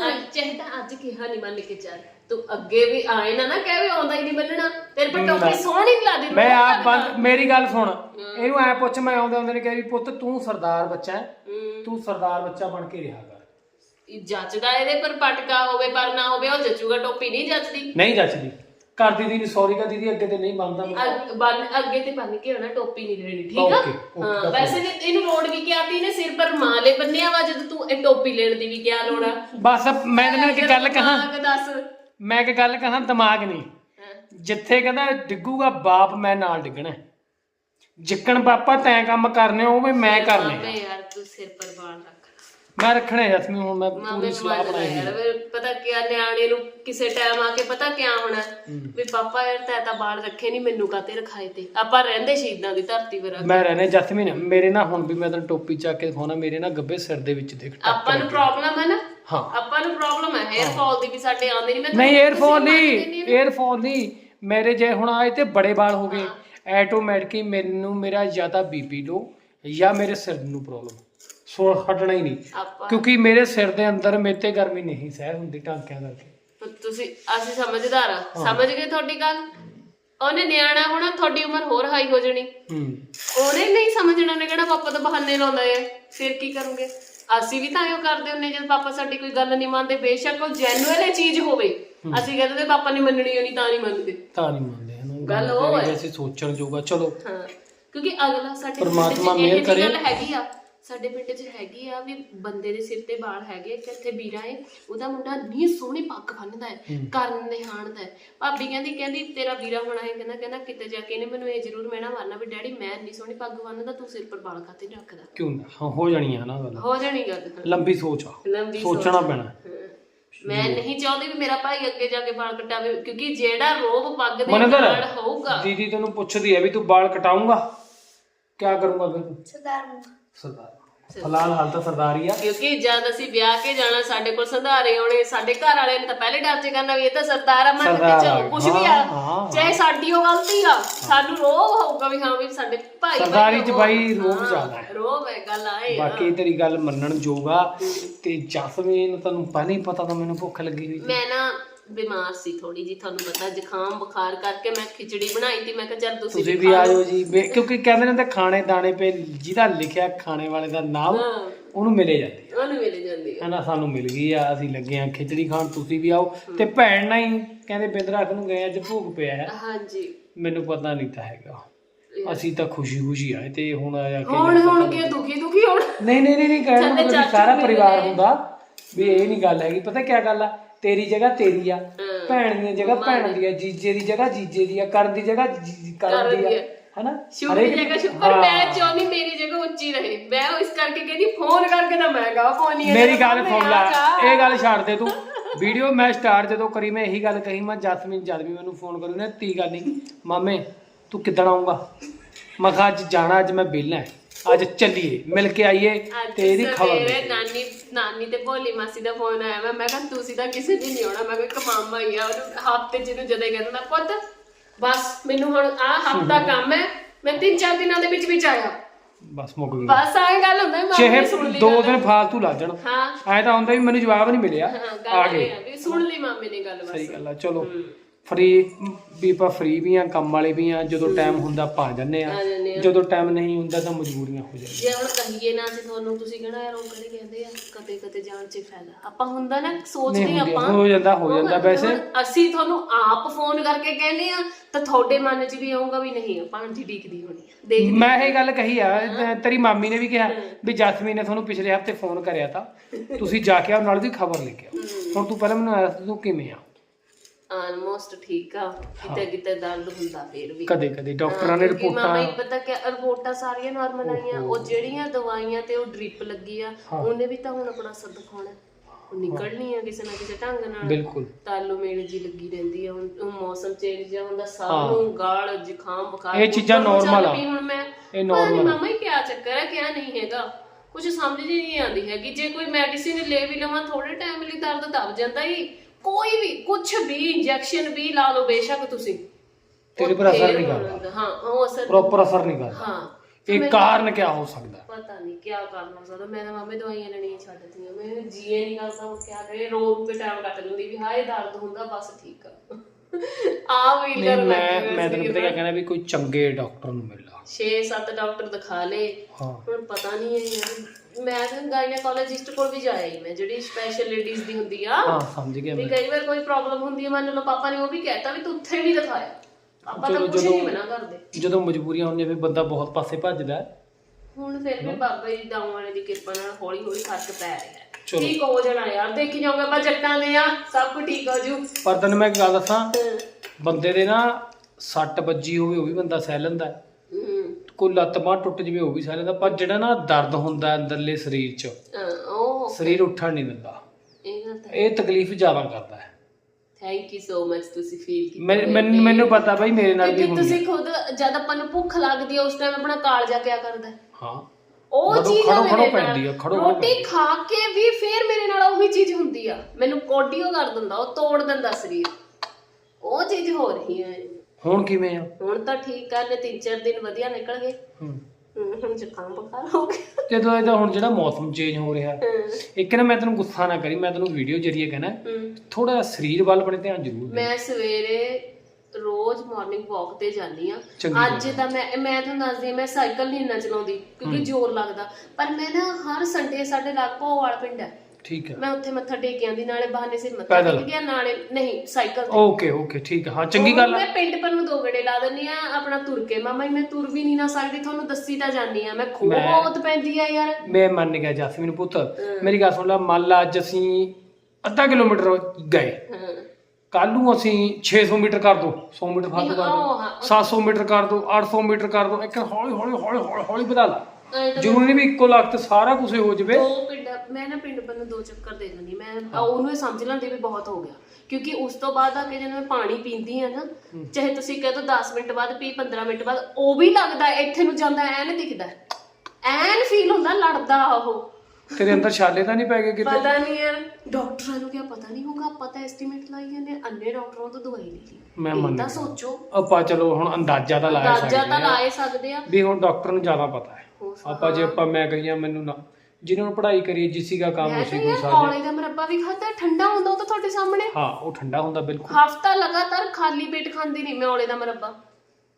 S4: ਅੱਜ ਚਾਹੀਦਾ ਅੱਜ ਕਿਹਾ ਨਹੀਂ ਮੰਨ ਕੇ ਚੱਲ। ਤੂੰ ਅੱਗੇ ਵੀ ਆਏ ਨਾ ਨਾ ਕਹਿ ਵੀ ਆਉਂਦਾ ਹੀ ਨਹੀਂ ਬੰਨਣਾ ਤੇਰੇ ਪਰ ਟੋਪੀ ਸੋਹਣੀ ਲਾ ਦੇ
S1: ਮੈਂ ਆਪ ਬੰਦ ਮੇਰੀ ਗੱਲ ਸੁਣ। ਇਹਨੂੰ ਐ ਪੁੱਛ ਮੈਂ ਆਉਂਦੇ ਆਉਂਦੇ ਨੇ ਕਿਹਾ ਵੀ ਪੁੱਤ ਤੂੰ ਸਰਦਾਰ ਬੱਚਾ ਹੈ। ਤੂੰ ਸਰਦਾਰ ਬੱਚਾ ਬਣ ਕੇ ਰਿਹਾ ਕਰ।
S4: ਜੱਜਦਾ ਇਹਦੇ ਪਰ ਪਟਕਾ ਹੋਵੇ ਪਰ ਨਾ ਹੋਵੇ ਉਹ ਜੱਜੂਗਾ ਟੋਪੀ ਨਹੀਂ ਜੱਜਦੀ
S1: ਨਹੀਂ ਜੱਚਦੀ। ਕਰ ਦੀਦੀ ਨੂੰ ਸੌਰੀ ਕਹ ਦੀਦੀ ਅੱਗੇ ਤੇ ਨਹੀਂ ਬੰਦਾ
S4: ਅੱਗ- ਬੰਨ ਅੱਗੇ ਤੇ ਬੰਨ ਕੇ ਹੋਣਾ ਟੋਪੀ ਨਹੀਂ ਲੈਣੀ ਠੀਕ ਆ?
S1: Okay, okay,
S4: ਹਾਂ ਵੈਸੇ ਨੇ ਇਹਨੂੰ ਲੋੜ ਵੀ ਕਿਹਾ ਤੀ ਨੇ ਸਿਰ ਪਰ ਮਾਲੇ ਬੰਨਿਆ ਵਾ ਜਦ ਤੂੰ ਇਹ ਟੋਪੀ ਲੈਣ ਦੀ ਵੀ ਕਿਆ ਲੋੜ। ਆ
S1: ਬਸ ਮੈਂ ਤੈਨੂੰ ਇੱਕ ਗੱਲ ਕਹਾਂ।
S4: ਦੱਸ।
S1: ਮੈਂ ਇੱਕ ਗੱਲ ਕਹਾਂ ਦਿਮਾਗ ਨਹੀਂ।
S4: ਹਾਂ।
S1: ਜਿੱਥੇ ਕਹਿੰਦਾ ਡਿੱਗੂਗਾ ਬਾਪ ਮੈਂ ਨਾਲ ਡਿੱਗਣਾ। ਹੈ। ਜਿੱਕਣ ਪਾਪਾ ਤੈਂ ਕੰਮ ਕਰਨੇ ਉਹ ਵੀ ਮੈਂ ਕਰਨੇ
S4: ਮਾਮੇ ਯਾਰ ਤੂੰ ਸਿਰ ਪਰ ਬਾਲ ਰੱਖ।
S1: ਮੈਂ ਰੱਖਣੇ ਜਸਮੀ ਹੁਣ ਮੈਂ ਪੂਰੀ ਸਲਾਹ ਬਣਾਈ
S4: ਯਾਰ ਵੀ ਪਤਾ ਕਿਆ ਨਿਆਣੇ ਨੂੰ ਕਿਸੇ ਟਾਈਮ ਆ ਕੇ ਪਤਾ ਕਿਆ ਹੋਣਾ। ਵੀ ਪਾਪਾ ਯਾਰ ਤੈ ਤਾਂ ਬਾਲ ਰੱਖੇ ਨਹੀਂ ਮੈਨੂੰ ਕਾਤੇ ਰਖਾਏ ਤੇ? ਆਪਾਂ ਰਹਿੰਦੇ ਸ਼ਹੀਦਾਂ ਦੀ ਧਰਤੀ ਪਰ।
S1: ਮੈਂ ਰਹਿਣੇ ਜਸਮੀ ਨੇ ਮੇਰੇ ਨਾਲ ਹੁਣ ਵੀ ਮੈਂ ਤੈਨੂੰ ਟੋਪੀ ਚੱਕ ਕੇ ਦਿਖਾਉਣਾ ਮੇਰੇ ਨਾਲ ਗੱਬੇ ਸਿਰ ਦੇ ਵਿੱਚ ਦੇਖ
S4: ਆਪਾਂ ਨੂੰ ਪ੍ਰੋਬਲਮ ਹੈ ਨਾ?
S1: ਹਾਂ।
S4: ਆਪਾਂ ਨੂੰ ਪ੍ਰੋਬਲਮ ਹੈ। ਹੇਅਰ ਫਾਲ ਦੀ ਵੀ ਸਾਡੇ ਆਉਂਦੇ ਨਹੀਂ ਮੈਂ
S1: ਨਹੀਂ ਅਰਫੋਨ
S4: ਤੁਸੀਂ
S1: ਨਹੀਂ। 에ਅਰਫੋਨ ਨਹੀਂ। ਮੇਰੇ ਜੇ ਹੁਣ ਆਏ ਤੇ ਬੜੇ ਵਾਲ ਹੋ ਗਏ। ਆਟੋਮੈਟਿਕ ਮੈਨੂੰ ਮੇਰਾ ਜ਼ਿਆਦਾ ਬੀਪੀ ਲੋ ਜਾਂ ਮੇਰੇ ਸਿਰ ਨੂੰ ਪ੍ਰੋਬਲਮ ਸੋ ਹਟਣਾ ਹੀ ਨਹੀਂ।
S4: ਆਪਾਂ
S1: ਕਿਉਂਕਿ ਮੇਰੇ ਸਿਰ ਦੇ ਅੰਦਰ ਮੇਰੇ ਤੇ ਗਰਮੀ ਨਹੀਂ ਸਹਿ ਹੁੰਦੀ ਟਾਂਕਿਆਂ ਕਰਕੇ।
S4: ਤੁਸੀਂ ਅਸੀਂ ਸਮਝਦਾਰ ਆ। ਸਮਝ ਗਏ ਤੁਹਾਡੀ ਗੱਲ? ਉਹਨੇ ਨਿਆਣਾ ਹੋਣਾ ਤੁਹਾਡੀ ਉਮਰ ਹੋਰ ਹਾਈ ਹੋ ਜਾਣੀ।
S1: ਹੂੰ।
S4: ਉਹਨੇ ਨਹੀਂ ਸਮਝਣਾ ਉਹਨੇ ਕਿਹੜਾ ਪਾਪਾ ਤਾਂ ਬਹਾਨੇ ਲਾਉਂਦਾ ਹੈ ਫਿਰ ਕੀ ਕਰੋਗੇ ਅਸੀਂ ਵੀ ਤਾਂ ਇਹੋ ਕਰਦੇ ਹੁੰਨੇ ਜਦ ਪਾਪਾ ਸਾਡੀ ਕੋਈ ਗੱਲ ਨਹੀਂ ਮੰਨਦੇ ਬੇਸ਼ੱਕ ਉਹ ਜੈਨੂਅਲ ਇਹ ਚੀਜ਼ ਹੋਵੇ। ਅਸੀਂ ਕਹਿੰਦੇ ਤੇ ਪਾਪਾ ਨੇ ਮੰਨਣੀ ਹੋਣੀ ਤਾਂ ਨਹੀਂ ਮੰਨਦੇ।
S1: ਤਾਂ ਨਹੀਂ ਮੰਨਦੇ ਹਨਾ
S4: ਗੱਲ ਉਹ ਹੈ।
S1: ਵੈਸੇ ਸੋਚਣ ਜੋਗਾ ਚਲੋ।
S4: ਹਾਂ। ਕਿਉਂਕਿ ਅਗਲਾ ਸਾਡੇ
S1: ਪਰਮਾਤਮਾ ਮਿਹਰ ਕਰੇ।
S4: ਗੱਲ ਹੈਗੀ ਆ। ਸਾਡੇ ਪਿੰਡ 'ਚ ਹੈਗੀ ਆ ਵੀ ਬੰਦੇ ਦੇ ਸਿਰ ਤੇ ਵਾਲ ਹੈਗੇ ਕਿ ਇੱਥੇ ਵੀਰਾ ਏ ਉਹਦਾ ਮੁੰਡਾ ਨਹੀਂ ਸੋਹਣੀ ਪੱਗ ਬੰਨਦਾ ਹੈ। ਕਰਨ ਨਿਹਾਣਦਾ ਹੈ ਭਾਬੀ ਕਹਿੰਦੀ ਕਹਿੰਦੀ ਤੇਰਾ ਵੀਰਾ ਹੋਣਾ ਹੈ ਕਹਿੰਦਾ ਕਹਿੰਦਾ ਕਿਤੇ ਜਾ ਕੇ ਇਹਨੇ ਮੈਨੂੰ ਇਹ ਜ਼ਰੂਰ ਮੈਣਾ ਮਾਰਨਾ ਵੀ ਡੈਡੀ ਮੈਂ ਨਹੀਂ ਸੋਹਣੀ ਪੱਗ ਬੰਨਦਾ ਤੂੰ ਸਿਰ ਪਰ ਵਾਲ ਖਾਤੇ ਰੱਖਦਾ।
S1: ਕਿਉਂ ਨਾ? ਹਾਂ, ਹੋ ਜਾਣੀ ਆ ਨਾ ਗੱਲ।
S4: ਹੋ ਜਾਣੀ ਗੱਲ।
S1: ਲੰਬੀ ਸੋਚ ਆ।
S4: ਲੰਬੀ ਸੋਚ।
S1: ਸੋਚਣਾ ਪੈਣਾ।
S4: ਮੈਂ ਨਹੀਂ ਚਾਹੁੰਦੀ ਵੀ ਮੇਰਾ ਭਾਈ ਅੱਗੇ ਜਾ ਕੇ ਵਾਲ ਕਟਾਵੇ ਕਿਉਂਕਿ ਜਿਹੜਾ ਰੋਗ ਪੱਗ ਦੇ
S1: ਮਨਿੰਦਰ
S4: ਨਾਲ ਹੋਊਗਾ।
S1: ਦੀਦੀ ਤੈਨੂੰ ਪੁੱਛਦੀ ਹੈ ਵੀ ਤੂੰ ਬਾਲ ਕਟਾਉਂਗਾ ਕਿਆ ਕਰੂੰਗਾ ਫਿਰ ਤੂੰ?
S5: ਸਰਦਾਰ ਨੂੰ
S1: ਸਰਦਾਰ ਫਿਲਹਾਲ ਹਾਲ ਤਾਂ ਸਰਦਾਰ ਹੀ ਆ।
S4: ਕਿਉਂਕਿ ਜਦ ਅਸੀਂ ਵਿਆਹ ਕੇ ਜਾਣਾ ਸਾਡੇ ਕੋਲ ਸੰਧਾਰੇ ਆਉਣੇ ਸਾਡੇ ਘਰ ਵਾਲਿਆਂ ਨੇ ਤਾਂ ਪਹਿਲੇ ਡਰ ਚ ਕਰਨਾ ਵੀ ਇਹ ਤਾਂ ਸਰਦਾਰ ਆ ਮੰਨ ਕੇ
S1: ਸਰਦਾਰ
S4: ਚਲੋ ਕੁਝ ਵੀ ਆ।
S1: ਹਾਂ।
S4: ਚਾਹੇ ਸਾਡੀ ਉਹ ਗਲਤੀ ਆ ਸਾਨੂੰ ਰੋਹ ਹੋਊਗਾ ਵੀ ਹਾਂ ਵੀ ਸਾਡੇ ਭਾਈ
S1: ਸਰਦਾਰੀ ਚ
S4: ਭਾਈ
S1: ਬਾਈ ਰੋਹ
S4: ਹਾਂ,
S1: ਜ਼ਿਆਦਾ ਹੈ।
S4: ਰੋਹ ਹੈ ਗੱਲ ਆਏ।
S1: ਬਾਕੀ ਤੇਰੀ ਗੱਲ ਮੰਨਣ ਜੋਗਾ ਤੇ ਜਸਮੀਨ ਤੈਨੂੰ ਪਹਿਲਾਂ ਹੀ ਪਤਾ ਤਾਂ ਮੈਨੂੰ ਭੁੱਖ ਲੱਗੀ ਹੋਈ ਸੀ।
S4: ਮੈਂ ਨਾ ਬਿਮਾਰ ਸੀ ਥੋੜੀ ਜੀ ਤੁਹਾਨੂੰ ਪਤਾ ਜ਼ੁਕਾਮ ਬੁਖਾਰ ਕਰਕੇ ਮੈਂ ਖਿਚੜੀ ਬਣਾਈ ਤੀ ਮੈਂ ਕਿਹਾ ਚੱਲ ਤੁਸੀਂ
S1: ਤੁਸੀਂ ਵੀ ਆਜੋ ਜੀ। ਕਿਉਂਕਿ ਕਹਿੰਦੇ ਨੇ ਤੇ ਖਾਣੇ ਦਾਣੇ ਪੇ ਜਿਹਦਾ ਲਿਖਿਆ ਖਾਣੇ ਵਾਲੇ ਦਾ ਨਾਮ
S4: ਹਾਂ।
S1: ਉਹਨੂੰ ਮਿਲੇ ਜਾਂਦੀ
S4: ਉਹਨੂੰ ਮਿਲ ਜਾਂਦੀ ਆ।
S1: ਨਾ ਸਾਨੂੰ ਮਿਲ ਗਈ ਆ ਅਸੀਂ ਲੱਗੇ ਆ ਖਿਚੜੀ ਖਾਣ ਤੁਸੀਂ ਵੀ ਆਓ। ਤੇ ਭੈਣ ਨਾਲ ਹੀ ਕਹਿੰਦੇ ਬਿੰਦਰਾਖ ਨੂੰ ਗਏ ਅੱਜ ਭੋਗ ਪਿਆ ਹੈ
S4: ਹਾਂਜੀ।
S1: ਮੈਨੂੰ ਪਤਾ ਨਹੀਂ ਤਾਂ ਹੈਗਾ। ਅਸੀਂ ਤਾਂ ਖੁਸ਼ੀ ਖੁਸ਼ੀ ਆਏ ਤੇ ਹੁਣ ਆਇਆ ਕਿ
S4: ਹੁਣ ਹੁਣ ਕੀ ਦੁਖੀ ਦੁਖੀ ਹੁਣ?
S1: ਨਹੀਂ ਨਹੀਂ ਨਹੀਂ ਨਹੀਂ ਕਹਿਣ ਮਤਲਬ
S4: ਚਾਚੂ
S1: ਸਾਰਾ
S4: ਮਿਲ
S1: ਪਰਿਵਾਰ। ਹੁੰਦਾ ਵੀ ਇਹ ਨਹੀਂ ਗੱਲ ਹੈਗੀ। ਪਤਾ ਕੀ ਗੱਲ ਆ? ਤੇਰੀ ਜਗ੍ਹਾ ਤੇਰੀ ਆ। ਭੈਣ ਦੀ ਜਗ੍ਹਾ ਭੈਣ ਦੀ ਆ ਜੀਜੇ ਦੀ ਜਗ੍ਹਾ ਜੀਜੇ ਦੀ ਆ ਕਰਨ ਦੀ ਜਗ੍ਹਾ ਕਰਨ ਦੀ ਆ। ਹੈਨਾ?
S4: ਸ਼ੁਕਰ ਦੀ ਜਗ੍ਹਾ ਸ਼ੁਕਰ ਮੈਂ ਚਾਹੁੰਦੀ ਮੇਰੀ ਜਗ੍ਹਾ ਉੱਚੀ ਰਹੇ। ਮੈਂ ਇਸ ਕਰਕੇ ਕਹਿੰਦੀ ਫੋਨ ਕਰਕੇ ਤਾਂ ਮੈਂ ਗਾ ਫੋਨ ਨਹੀਂ
S1: ਮੇਰੀ ਗੱਲ ਸੁਣ ਲੈ ਇਹ ਗੱਲ ਛੱਡ ਦੇ ਤੂੰ। ਵੀਡੀਓ ਮੈਂ ਸਟਾਰਟ ਜਦੋਂ ਕਰੀ ਮੈਂ ਇਹੀ ਗੱਲ ਕਹੀ ਮੈਂ ਜਸਮੀਨ ਜਦ ਵੀ ਮੈਨੂੰ ਫੋਨ ਕਰੂ ਨਾ ਤੀ ਗੱਲ ਨਹੀਂ ਮਾਮੇ ਤੂੰ ਕਿੱਦਣ ਆਉਂਗਾ ਮੈਂ ਕਿਹਾ ਅੱਜ ਜਾਣਾ ਅੱਜ ਮੈਂ ਵਿਹਲਾ। ਅੱਜ ਚੱਲੀਏ ਮਿਲ ਕੇ ਆਈਏ ਤੇ ਇਹਦੀ ਖਬਰ
S4: ਨਾਨੀ ਨਾਨੀ ਤੇ ਭੋਲੀ ਮਾਸੀ ਦਾ ਫੋਨ ਆਇਆ ਵਾ। ਮੈਂ ਕਿਹਾ ਤੁਸੀਂ ਤਾਂ ਕਿਸੇ ਦਿਨ ਨਹੀਂ ਆਉਣਾ ਮੈਂ ਕਿਹਾ ਇੱਕ ਮਾਮਾ ਹੀ ਆ ਉਹਨੂੰ ਹਫ਼ਤੇ ਜਿਹਨੂੰ ਜਦੋਂ ਕਹਿੰਦਾ ਪੁੱਤ ਬਸ ਮੈਨੂੰ ਹੁਣ ਆ ਹਫਤਾ ਕੰਮ ਹੈ ਮੈਂ ਤਿੰਨ ਚਾਰ ਦਿਨਾਂ ਦੇ ਵਿੱਚ ਵਿੱਚ ਆਇਆ।
S1: ਬਸ ਮੁੱਕ ਗਈ।
S4: ਬਸ ਆਏ ਗੱਲ ਹੁੰਦਾ ਮਾਮੇ ਨੇ ਸੁਣ ਲਈ
S1: ਦੋ
S4: ਗੱਲ।
S1: ਦਿਨ ਫਾਲਤੂ ਲੱਗ ਜਾਣ।
S4: ਹਾਂ।
S1: ਐ ਤਾਂ ਹੁੰਦਾ ਵੀ ਮੈਨੂੰ ਜਵਾਬ ਨਹੀਂ ਮਿਲਿਆ।
S4: ਹਾਂ
S1: ਆ
S4: ਗੱਲ
S1: ਗਏ।
S4: ਇਹ ਆ ਵੀ ਸੁਣ ਲਈ ਮਾਮੇ ਨੇ ਗੱਲ
S1: ਸਹੀ
S4: ਬਸ
S1: ਗੱਲ ਆ ਚਲੋ। ਫਰੀ ਵੀ ਆਪਾਂ ਫਰੀ ਵੀ ਆ ਕੰਮ ਵਾਲੇ ਵੀ ਆ ਜਦੋਂ ਟਾਈਮ ਹੁੰਦਾ ਪਾ ਜੰਨੇ ਆ।
S4: ਆ ਜਾਂਦੇ ਆ।
S1: ਜਦੋਂ ਟਾਈਮ ਨਹੀਂ ਹੁੰਦਾ ਤਾਂ ਮਜਬੂਰੀਆਂ ਹੋ ਜਾਂਦੀਆਂ।
S4: ਜੇ ਹੁਣ ਕਹੀਏ ਨਾ ਅਸੀਂ ਤੁਹਾਨੂੰ ਤੁਸੀਂ ਕਹਿਣਾ ਯਾਰ ਉਹ ਕਿਹੜੇ ਕਹਿੰਦੇ ਆ? ਕਦੇ ਕਦੇ ਜਾਣ ਚ ਫਾਇਦਾ। ਆਪਾਂ ਹੁੰਦਾ ਨਾ ਸੋਚਦੇ
S1: ਨਹੀਂ ਹੁੰਦੀਆਂ,
S4: ਆਪਾਂ।
S1: ਹੋ ਜਾਂਦਾ ਹੋ ਜਾਂਦਾ
S4: ਹੁਣ
S1: ਵੈਸੇ।
S4: ਅਸੀਂ ਤੁਹਾਨੂੰ ਆਪ ਫੋਨ ਕਰਕੇ ਕਹਿੰਦੇ ਆ ਤਾਂ ਤੁਹਾਡੇ ਮਨ 'ਚ ਵੀ ਆਊਗਾ ਵੀ ਨਹੀਂ ਭਾਂਜੀ ਡੀਕਦੀ ਹੋਣੀ ਆ। ਦੇਖ
S1: ਮੈਂ ਇਹ ਗੱਲ ਕਹੀ ਆ ਤੇ- ਤੇਰੀ ਮਾਮੀ ਨੇ ਵੀ ਕਿਹਾ ਵੀ ਜਸਮੀਨ ਨੇ ਤੁਹਾਨੂੰ ਪਿਛਲੇ ਹਫ਼ਤੇ ਫੋਨ ਕਰਿਆ ਤਾਂ ਤੁਸੀਂ ਜਾ ਕੇ ਆਓ ਨਾਲ ਦੀ ਖਬਰ ਲੈ ਕੇ ਆਓ। ਹੁਣ ਤੂੰ ਪਹਿਲਾਂ ਮੈਨੂੰ ਦੱਸ ਤੂੰ ਕਿਵੇਂ ਆ?
S4: ਆਲਮੋਸਟ ਠੀਕ ਆ ਕਿਤੇ ਕਿਤੇ ਦਰਦ ਹੁੰਦਾ ਫੇਰ ਵੀ।
S1: ਕਦੇ ਕਦੇ ਡਾਕਟਰਾਂ ਨੇ ਰਿਪੋਰਟਾਂ
S4: ਹੀ ਪਤਾ ਕਿ ਰਿਪੋਰਟਾਂ ਸਾਰੀਆਂ ਨਾਰਮਲ ਆਈਆਂ ਉਹ ਜਿਹੜੀਆਂ ਦਵਾਈਆਂ ਤੇ ਉਹ ਡ੍ਰਿਪ ਲੱਗੀ ਆ ਉਹਨੇ ਵੀ ਤਾਂ ਹੁਣ ਆਪਣਾ ਸਦ ਉਹ ਨਿਕਲਣੀ ਆ ਕਿਸੇ ਨਾ ਕਿਸੇ ਢੰਗ ਨਾਲ।
S1: ਬਿਲਕੁਲ।
S4: ਤਾਲੂ ਮੇਲ ਜੀ ਲੱਗੀ ਰਹਿੰਦੀ ਆ ਹੁਣ ਮੌਸਮ ਚੇਂਜ ਜਿਹਾ ਹੁੰਦਾ ਸਭ ਨੂੰ ਗਾਲ ਜ਼ੁਕਾਮ ਬੁਖਾਰ
S1: ਇਹ ਚੀਜ਼ਾਂ
S4: ਉੱਪਰ ਨੂੰ
S1: normal
S4: ਚੱਲ
S1: ਆ।
S4: ਹੁਣ ਮੈਂ।
S1: ਇਹ
S4: ਪਤਾ ਨੀ
S1: normal ਆ।
S4: ਮਾਮਾ ਹੀ ਕਿਆ ਚੱਕਰ ਹੈ ਕਿਆ ਨਹੀਂ ਹੈਗਾ। ਕੁਝ ਸਮਝ ਨਹੀਂ ਆਉਂਦੀ ਹੈਗੀ। ਜੇ ਕੋਈ ਮੈਡੀਸਿਨ ਲੈ ਵੀ ਲਵਾਂ ਥੋੜੇ ਟਾਈਮ ਲਈ ਦਰਦ ਦਬ ਜਾਂਦਾ ਹੀ ਕੋਈ ਵੀ ਕੁਝ ਵੀ ਇੰਜੈਕਸ਼ਨ ਵੀ ਲਾ ਲਓ ਬੇਸ਼ੱਕ ਤੁਸੀਂ।
S1: ਤੇਰੇ ਪਰ
S4: ਉਹ
S1: ਅਸਰ
S4: ਫੇਰ
S1: ਨਹੀਂ ਕਰਦਾ।
S4: ਹਾਂ ਉਹ ਅਸਰ
S1: ਪ੍ਰੋਪਰ ਅਸਰ ਨਹੀਂ ਕਰਦਾ।
S4: ਹਾਂ।
S1: ਇਹ ਕਾਰਨ ਕੀ ਹੋ ਸਕਦਾ?
S4: ਪਤਾ ਨਹੀਂ ਕਿਆ ਕਰਨਾ ਸਕਦਾ। ਮੈਂ ਤਾਂ ਮਾਮੇ ਦਵਾਈਆਂ ਲੈਣੀਆਂ ਛੱਡ ਦਿੱਤੀਆਂ। ਮੈਂ ਜੀਏ ਨਹੀਂ ਕਰਦਾ ਉਹ ਕਿਆ ਕਰੇ। ਰੋ ਰੂ ਕੇ ਟਾਈਮ ਕੱਟ ਲੈਂਦੀ ਵੀ ਹਾਏ ਦਰਦ ਹੁੰਦਾ ਬਸ ਠੀਕ ਆ। ਆ ਵੀ
S1: ਨਹੀਂ
S4: ਡਰ
S1: ਮੈਂ ਮੈਂ ਤੈਨੂੰ ਪਤਾ ਕਹਿਣਾ ਵੀ ਕੋਈ ਚੰਗੇ ਡਾਕਟਰ ਨੂੰ ਮਿਲ ਲਾ
S4: 6-7 ਡਾਕਟਰ ਦਿਖਾ ਲੇ
S1: ਹਾਂ।
S4: ਹੁਣ ਪਤਾ ਨਹੀਂ ਹੈ ਯਾਰ ਮੈਂ ਤਾਂ ਗਾਇਨੋਕੋਲੋਜਿਸਟ ਕੋਲ ਵੀ ਜਾਇਆ ਹੀ ਮੈਂ ਜਿਹੜੀ ਸਪੈਸ਼ਲ ਲੇਡੀਜ਼ ਦੀ ਹੁੰਦੀ ਆ।
S1: ਹਾਂ ਸਮਝ ਗਿਆ
S4: ਵੀ
S1: ਮੈਂ।
S4: ਕਈ ਵਾਰ ਕੋਈ ਪ੍ਰੋਬਲਮ ਹੁੰਦੀ ਹੈ ਮੰਨ ਲਓ ਪਾਪਾ ਨੇ ਉਹ ਵੀ ਕਹਿਤਾ ਵੀ ਤੂੰ ਉੱਥੇ ਵੀ ਦਿਖਾਇਆ। ਆਪਾਂ ਤਾਂ
S1: ਚਲੋ,
S4: ਕੁਝ
S1: ਜਦੋਂ-
S4: ਨਹੀਂ ਮਨਾ ਕਰਦੇ।
S1: ਜਦੋਂ ਮਜਬੂਰੀਆਂ ਹੁੰਦੀਆਂ ਫਿਰ ਬੰਦਾ ਬਹੁਤ ਪਾਸੇ ਭੱਜਦਾ ਹੈ।
S4: ਹੁਣ ਫਿਰ ਵੀ ਬਾਬਾ ਜੀ ਦਾਉਂ ਵਾਲੇ ਦੀ ਕਿਰਪਾ ਨਾਲ ਹੌਲੀ ਹੌਲੀ ਫ਼ਰਕ ਪੈ ਰਿਹਾ ਹੈ।
S1: ਚਲੋ।
S4: ਠੀਕ ਹੋ ਜਾਣਾ ਯਾਰ ਦੇਖੀ ਜਾਓਗੇ ਆਪਾਂ ਜੱਟਾਂ ਦੇ ਆ ਸਭ ਕੁਝ ਠੀਕ ਹੋ ਜੂ।
S1: ਪਰ ਤੈਨੂੰ ਮੈਂ ਇੱਕ ਗੱਲ ਦੱਸਾਂ ਬੰਦੇ ਦੇ ਨਾ ਸੱਟ ਵੱਜੀ ਹੋਵੇ ਉਹ ਵੀ ਬੰਦਾ ਸਹਿ ਲੈਂਦਾ ਹੈ।
S4: ਹੂੰ।
S1: ਕੋਈ ਲੱਤ ਬਾਂਹ ਟੁੱਟ ਜਵੇ ਉਹ ਵੀ ਸਹਿ ਲੈਂਦਾ ਪਰ ਜਿਹੜਾ ਨਾ ਦਰਦ ਹੁੰਦਾ ਅੰਦਰਲੇ ਸਰੀਰ 'ਚ
S4: ਅਹ ਉਹ
S1: ਸਰੀਰ ਉੱਠਣ ਨਹੀਂ ਦਿੰਦਾ।
S4: ਇਹ ਗੱਲ ਤਾਂ
S1: ਇਹ ਤਕਲੀਫ ਜ਼ਿਆਦਾ ਕਰਦਾ ਹੈ।
S4: ਥੈਂਕ ਯੂ ਸੋ ਮਚ ਤੁਸੀਂ ਫੀਲ ਕੀਤਾ
S1: ਮੈਂ- ਮੈਨੂੰ ਮੈਨੂੰ ਪਤਾ ਬਾਈ ਮੇਰੇ ਨਾਲ ਵੀ
S4: ਕਿਉਂਕਿ
S1: ਹੁੰਦੀ
S4: ਤੁਸੀਂ ਖੁਦ ਜਦ ਆਪਾਂ ਨੂੰ ਭੁੱਖ ਲੱਗਦੀ ਹੈ ਉਸ ਟਾਈਮ ਆਪਣਾ ਕਾਲਜਾ ਕਿਆ ਕਰਦਾ ਹੈ?
S1: ਹਾਂ।
S4: ਉਹ ਚੀਜ਼ ਆ
S1: ਖੜੋ- ਖੜੋ
S4: ਮੇਰੇ
S1: ਪੈਂਦੀ ਆ,
S4: ਨਾਲ
S1: ਖੜੋ- ਖੜੋ
S4: ਰੋਟੀ ਖਾ ਕੇ ਵੀ ਫੇਰ ਮੇਰੇ ਨਾਲ ਉਹੀ ਚੀਜ਼ ਹੁੰਦੀ ਆ। ਮੈਨੂੰ ਕੋਡੀਓ ਕਰ ਦਿੰਦਾ ਉਹ ਤੋੜ ਦਿੰਦਾ ਸਰੀਰ। ਉਹ ਚੀਜ਼ ਹੋ ਰਹੀ ਹੈ।
S1: ਹੁਣ ਕਿਵੇਂ ਆ?
S4: ਹੁਣ ਤਾਂ ਠੀਕ ਆ ਨੇ ਤਿੰਨ ਚਾਰ ਦਿਨ ਵਧੀਆ ਨਿਕਲ ਗਏ।
S1: ਹੂੰ।
S4: ਹਮ, ਹੁਣ ਜ਼ੁਕਾਮ ਬੁਖਾਰ ਹੋ ਗਿਆ।
S1: ਜਦੋਂ ਇਹਦਾ ਹੁਣ ਜਿਹੜਾ ਮੌਸਮ ਚੇਂਜ ਹੋ ਰਿਹਾ
S4: ਹਮ,
S1: ਇੱਕ ਨਾ ਮੈਂ ਤੈਨੂੰ ਗੁੱਸਾ ਨਾ ਕਰੀ ਮੈਂ ਤੈਨੂੰ ਵੀਡੀਓ ਜਰੀਏ ਕਹਿਣਾ
S4: ਹਮ।
S1: ਥੋੜਾ ਸਰੀਰ ਵੱਲ ਆਪਣੇ ਧਿਆਨ ਜ਼ਰੂਰ ਦੇ।
S4: ਮੈਂ ਸਵੇਰੇ ਰੋਜ਼ ਮਾਰਨਿੰਗ ਵਾਕ ਤੇ ਜਾਂਦੀ ਆ।
S1: ਚੰਗੀ
S4: ਅੱਜ ਤਾਂ ਮੈਂ ਮੈਂ ਤੁਹਾਨੂੰ ਦੱਸਦੀ ਮੈਂ ਸਾਈਕਲ ਨਹੀਂ ਇੰਨਾ ਚਲਾਉਂਦੀ ਕਿਉਂਕਿ ਜ਼ੋਰ ਲੱਗਦਾ। ਪਰ ਮੈਂ ਨਾ ਹਰ ਸੰਡੇ ਸਾਡੇ ਲਾਗੋਂ ਵਾਲ ਪਿੰਡ ਹੈ।
S1: ਠੀਕ ਹੈ।
S4: ਮੈਂ ਉੱਥੇ ਮੱਥਾ ਟੇਕ ਆਂਦੀ ਨਾਲੇ ਬਹਾਨੇ ਸਿਰ ਮੱਥਾ
S1: ਪੈਦਲ?
S4: ਟੇਕ ਗਿਆ ਨਾਲੇ ਨਹੀਂ ਸਾਈਕਲ ਤੇ।
S1: ਓਕੇ ਓਕੇ ਠੀਕ ਹੈ। ਹਾਂ ਚੰਗੀ ਗੱਲ ਆ।
S4: ਮੈਂ ਪਿੰਡ ਪਰ ਨੂੰ ਦੋ ਗੜੇ ਲਾ ਦਿੰਦੀ ਆ ਆਪਣਾ ਤੁਰ ਕੇ। ਮਾਮਾ ਜੀ ਮੈਂ ਤੁਰ ਵੀ ਨਹੀਂ ਨਾ ਸਕਦੀ ਤੁਹਾਨੂੰ ਦੱਸੀ ਤਾਂ ਜਾਨੀ ਆ। ਮੈਂ
S1: ਮੈਂ-
S4: ਬਹੁਤ ਪੈਂਦੀ ਆ ਯਾਰ।
S1: ਮੈਂ ਮੰਨ ਗਿਆ ਜਸਮੀਨ ਪੁੱਤ। ਮੇਰੀ ਗੱਲ ਸੁਣ ਲੈ ਮੰਨ ਲਾ ਅੱਜ ਅਸੀਂ ਅੱਧਾ ਕਿਲੋਮੀਟਰ ਗਏ।
S4: ਹਾਂ।
S1: ਕੱਲ ਨੂੰ ਅਸੀਂ 600 ਮੀਟਰ ਕਰ ਦੋ 100 ਮੀਟਰ ਫਾਲਤੂ ਕਰ
S4: ਉਹ
S1: ਦੋ।
S4: ਹਾਂ
S1: 700 ਮੀਟਰ ਕਰ ਦੋ 800 ਮੀਟਰ ਕਰ ਦੋ। ਇੱਕ ਹੌਲੀ ਹੌਲੀ ਹੌਲੀ ਹੌਲੀ ਹੌਲੀ ਵਧਾ ਲਾ
S4: ਐਂ ਤਾਂ
S1: ਜ਼ਰੂਰੀ ਨਹੀਂ ਵੀ ਇੱਕੋ ਲੱਖ ਤੇ ਸਾਰਾ ਕੁਝ ਹੋ ਜਾਵੇ।
S4: ਦੋ ਮੈਂ ਨਾ ਪਿੰਡ ਨੂੰ ਦੋ ਚੱਕਰ ਦੇ ਦਿੰਦੀ। ਮੈਂ ਉਹਨੂੰ ਇਹ ਸਮਝ ਲੈਂਦੀ ਵੀ ਬਹੁਤ ਹੋ ਗਿਆ। ਕਿਉਂਕਿ ਉਸ ਤੋਂ ਬਾਅਦ ਆ ਕੇ ਜਦੋਂ ਮੈਂ ਪਾਣੀ ਪੀਂਦੀ ਆ ਨਾ ਚਾਹੇ ਤੁਸੀਂ ਕਹੋ 10 ਮਿੰਟ ਬਾਅਦ ਪੀ 15 ਮਿੰਟ ਬਾਅਦ ਉਹ ਵੀ ਲੱਗਦਾ ਇੱਥੇ ਨੂੰ ਜਾਂਦਾ ਐਨ ਦਿਖਦਾ। ਐਨ ਫੀਲ ਹੁੰਦਾ ਲੜਦਾ ਉਹ।
S1: ਤੇਰੇ ਅੰਦਰ ਛਾਲੇ ਤਾਂ ਨਹੀਂ ਪੈ ਗਏ ਕਿਤੇ?
S4: ਪਤਾ ਨਹੀਂ ਯਾਰ ਡਾਕਟਰਾਂ ਨੂੰ ਕਿਆ ਪਤਾ ਨਹੀਂ ਹੋਗਾ ਆਪਾਂ ਤਾਂ ਐਸਟੀਮੇਟ ਲਾਈ ਜਾਂਦੇ ਅੰਨੇ ਡਾਕਟਰਾਂ ਤੋਂ ਦਵਾਈ ਲਈ।
S1: ਮੈਂ ਮੰਨ
S4: ਤਾਂ। ਸੋਚੋ।
S1: ਆਪਾਂ ਚਲੋ ਹੁਣ ਅੰਦਾਜ਼ਾ ਤਾਂ ਲਾਇਆ
S4: ਅੰਦਾਜ਼ਾ
S1: ਸਕਦੇ
S4: ਤਾਂ
S1: ਆ
S4: ਲਾਏ ਸਕਦੇ ਆ।
S1: ਵੀ ਹੁਣ ਡਾਕਟਰ ਨੂੰ ਜ਼ਿਆਦਾ ਪਤਾ ਹੈ। ਆਪਾਂ ਜੇ ਆਪਾਂ ਮੈਂ ਕਹੀਆਂ ਮੈਨੂੰ ਨਾ ਜਿਹਨਾਂ ਨੂੰ ਪੜ੍ਹਾਈ ਕਰੀਏ ਜਿਸੀ ਦਾ ਕੰਮ
S4: ਮੈਂ
S1: ਉਸੇ
S4: ਤਾਂ
S1: ਕੋ
S4: ਯਾਰ
S1: ਸਾਜੇ
S4: ਦਾ ਮੁਰੱਬਾ ਵੀ ਖਾਦਾ ਠੰਡਾ ਹੁੰਦਾ ਉਹ ਤਾਂ ਤੁਹਾਡੇ ਸਾਹਮਣੇ?
S1: ਹਾਂ ਉਹ ਠੰਡਾ ਹੁੰਦਾ ਬਿਲਕੁਲ।
S4: ਹਫਤਾ ਲਗਾਤਾਰ ਖਾਲੀ ਪੇਟ ਖਾਂਦੀ ਨਹੀਂ ਮੈਂ ਔਲੇ ਦਾ ਮੁਰੱਬਾ।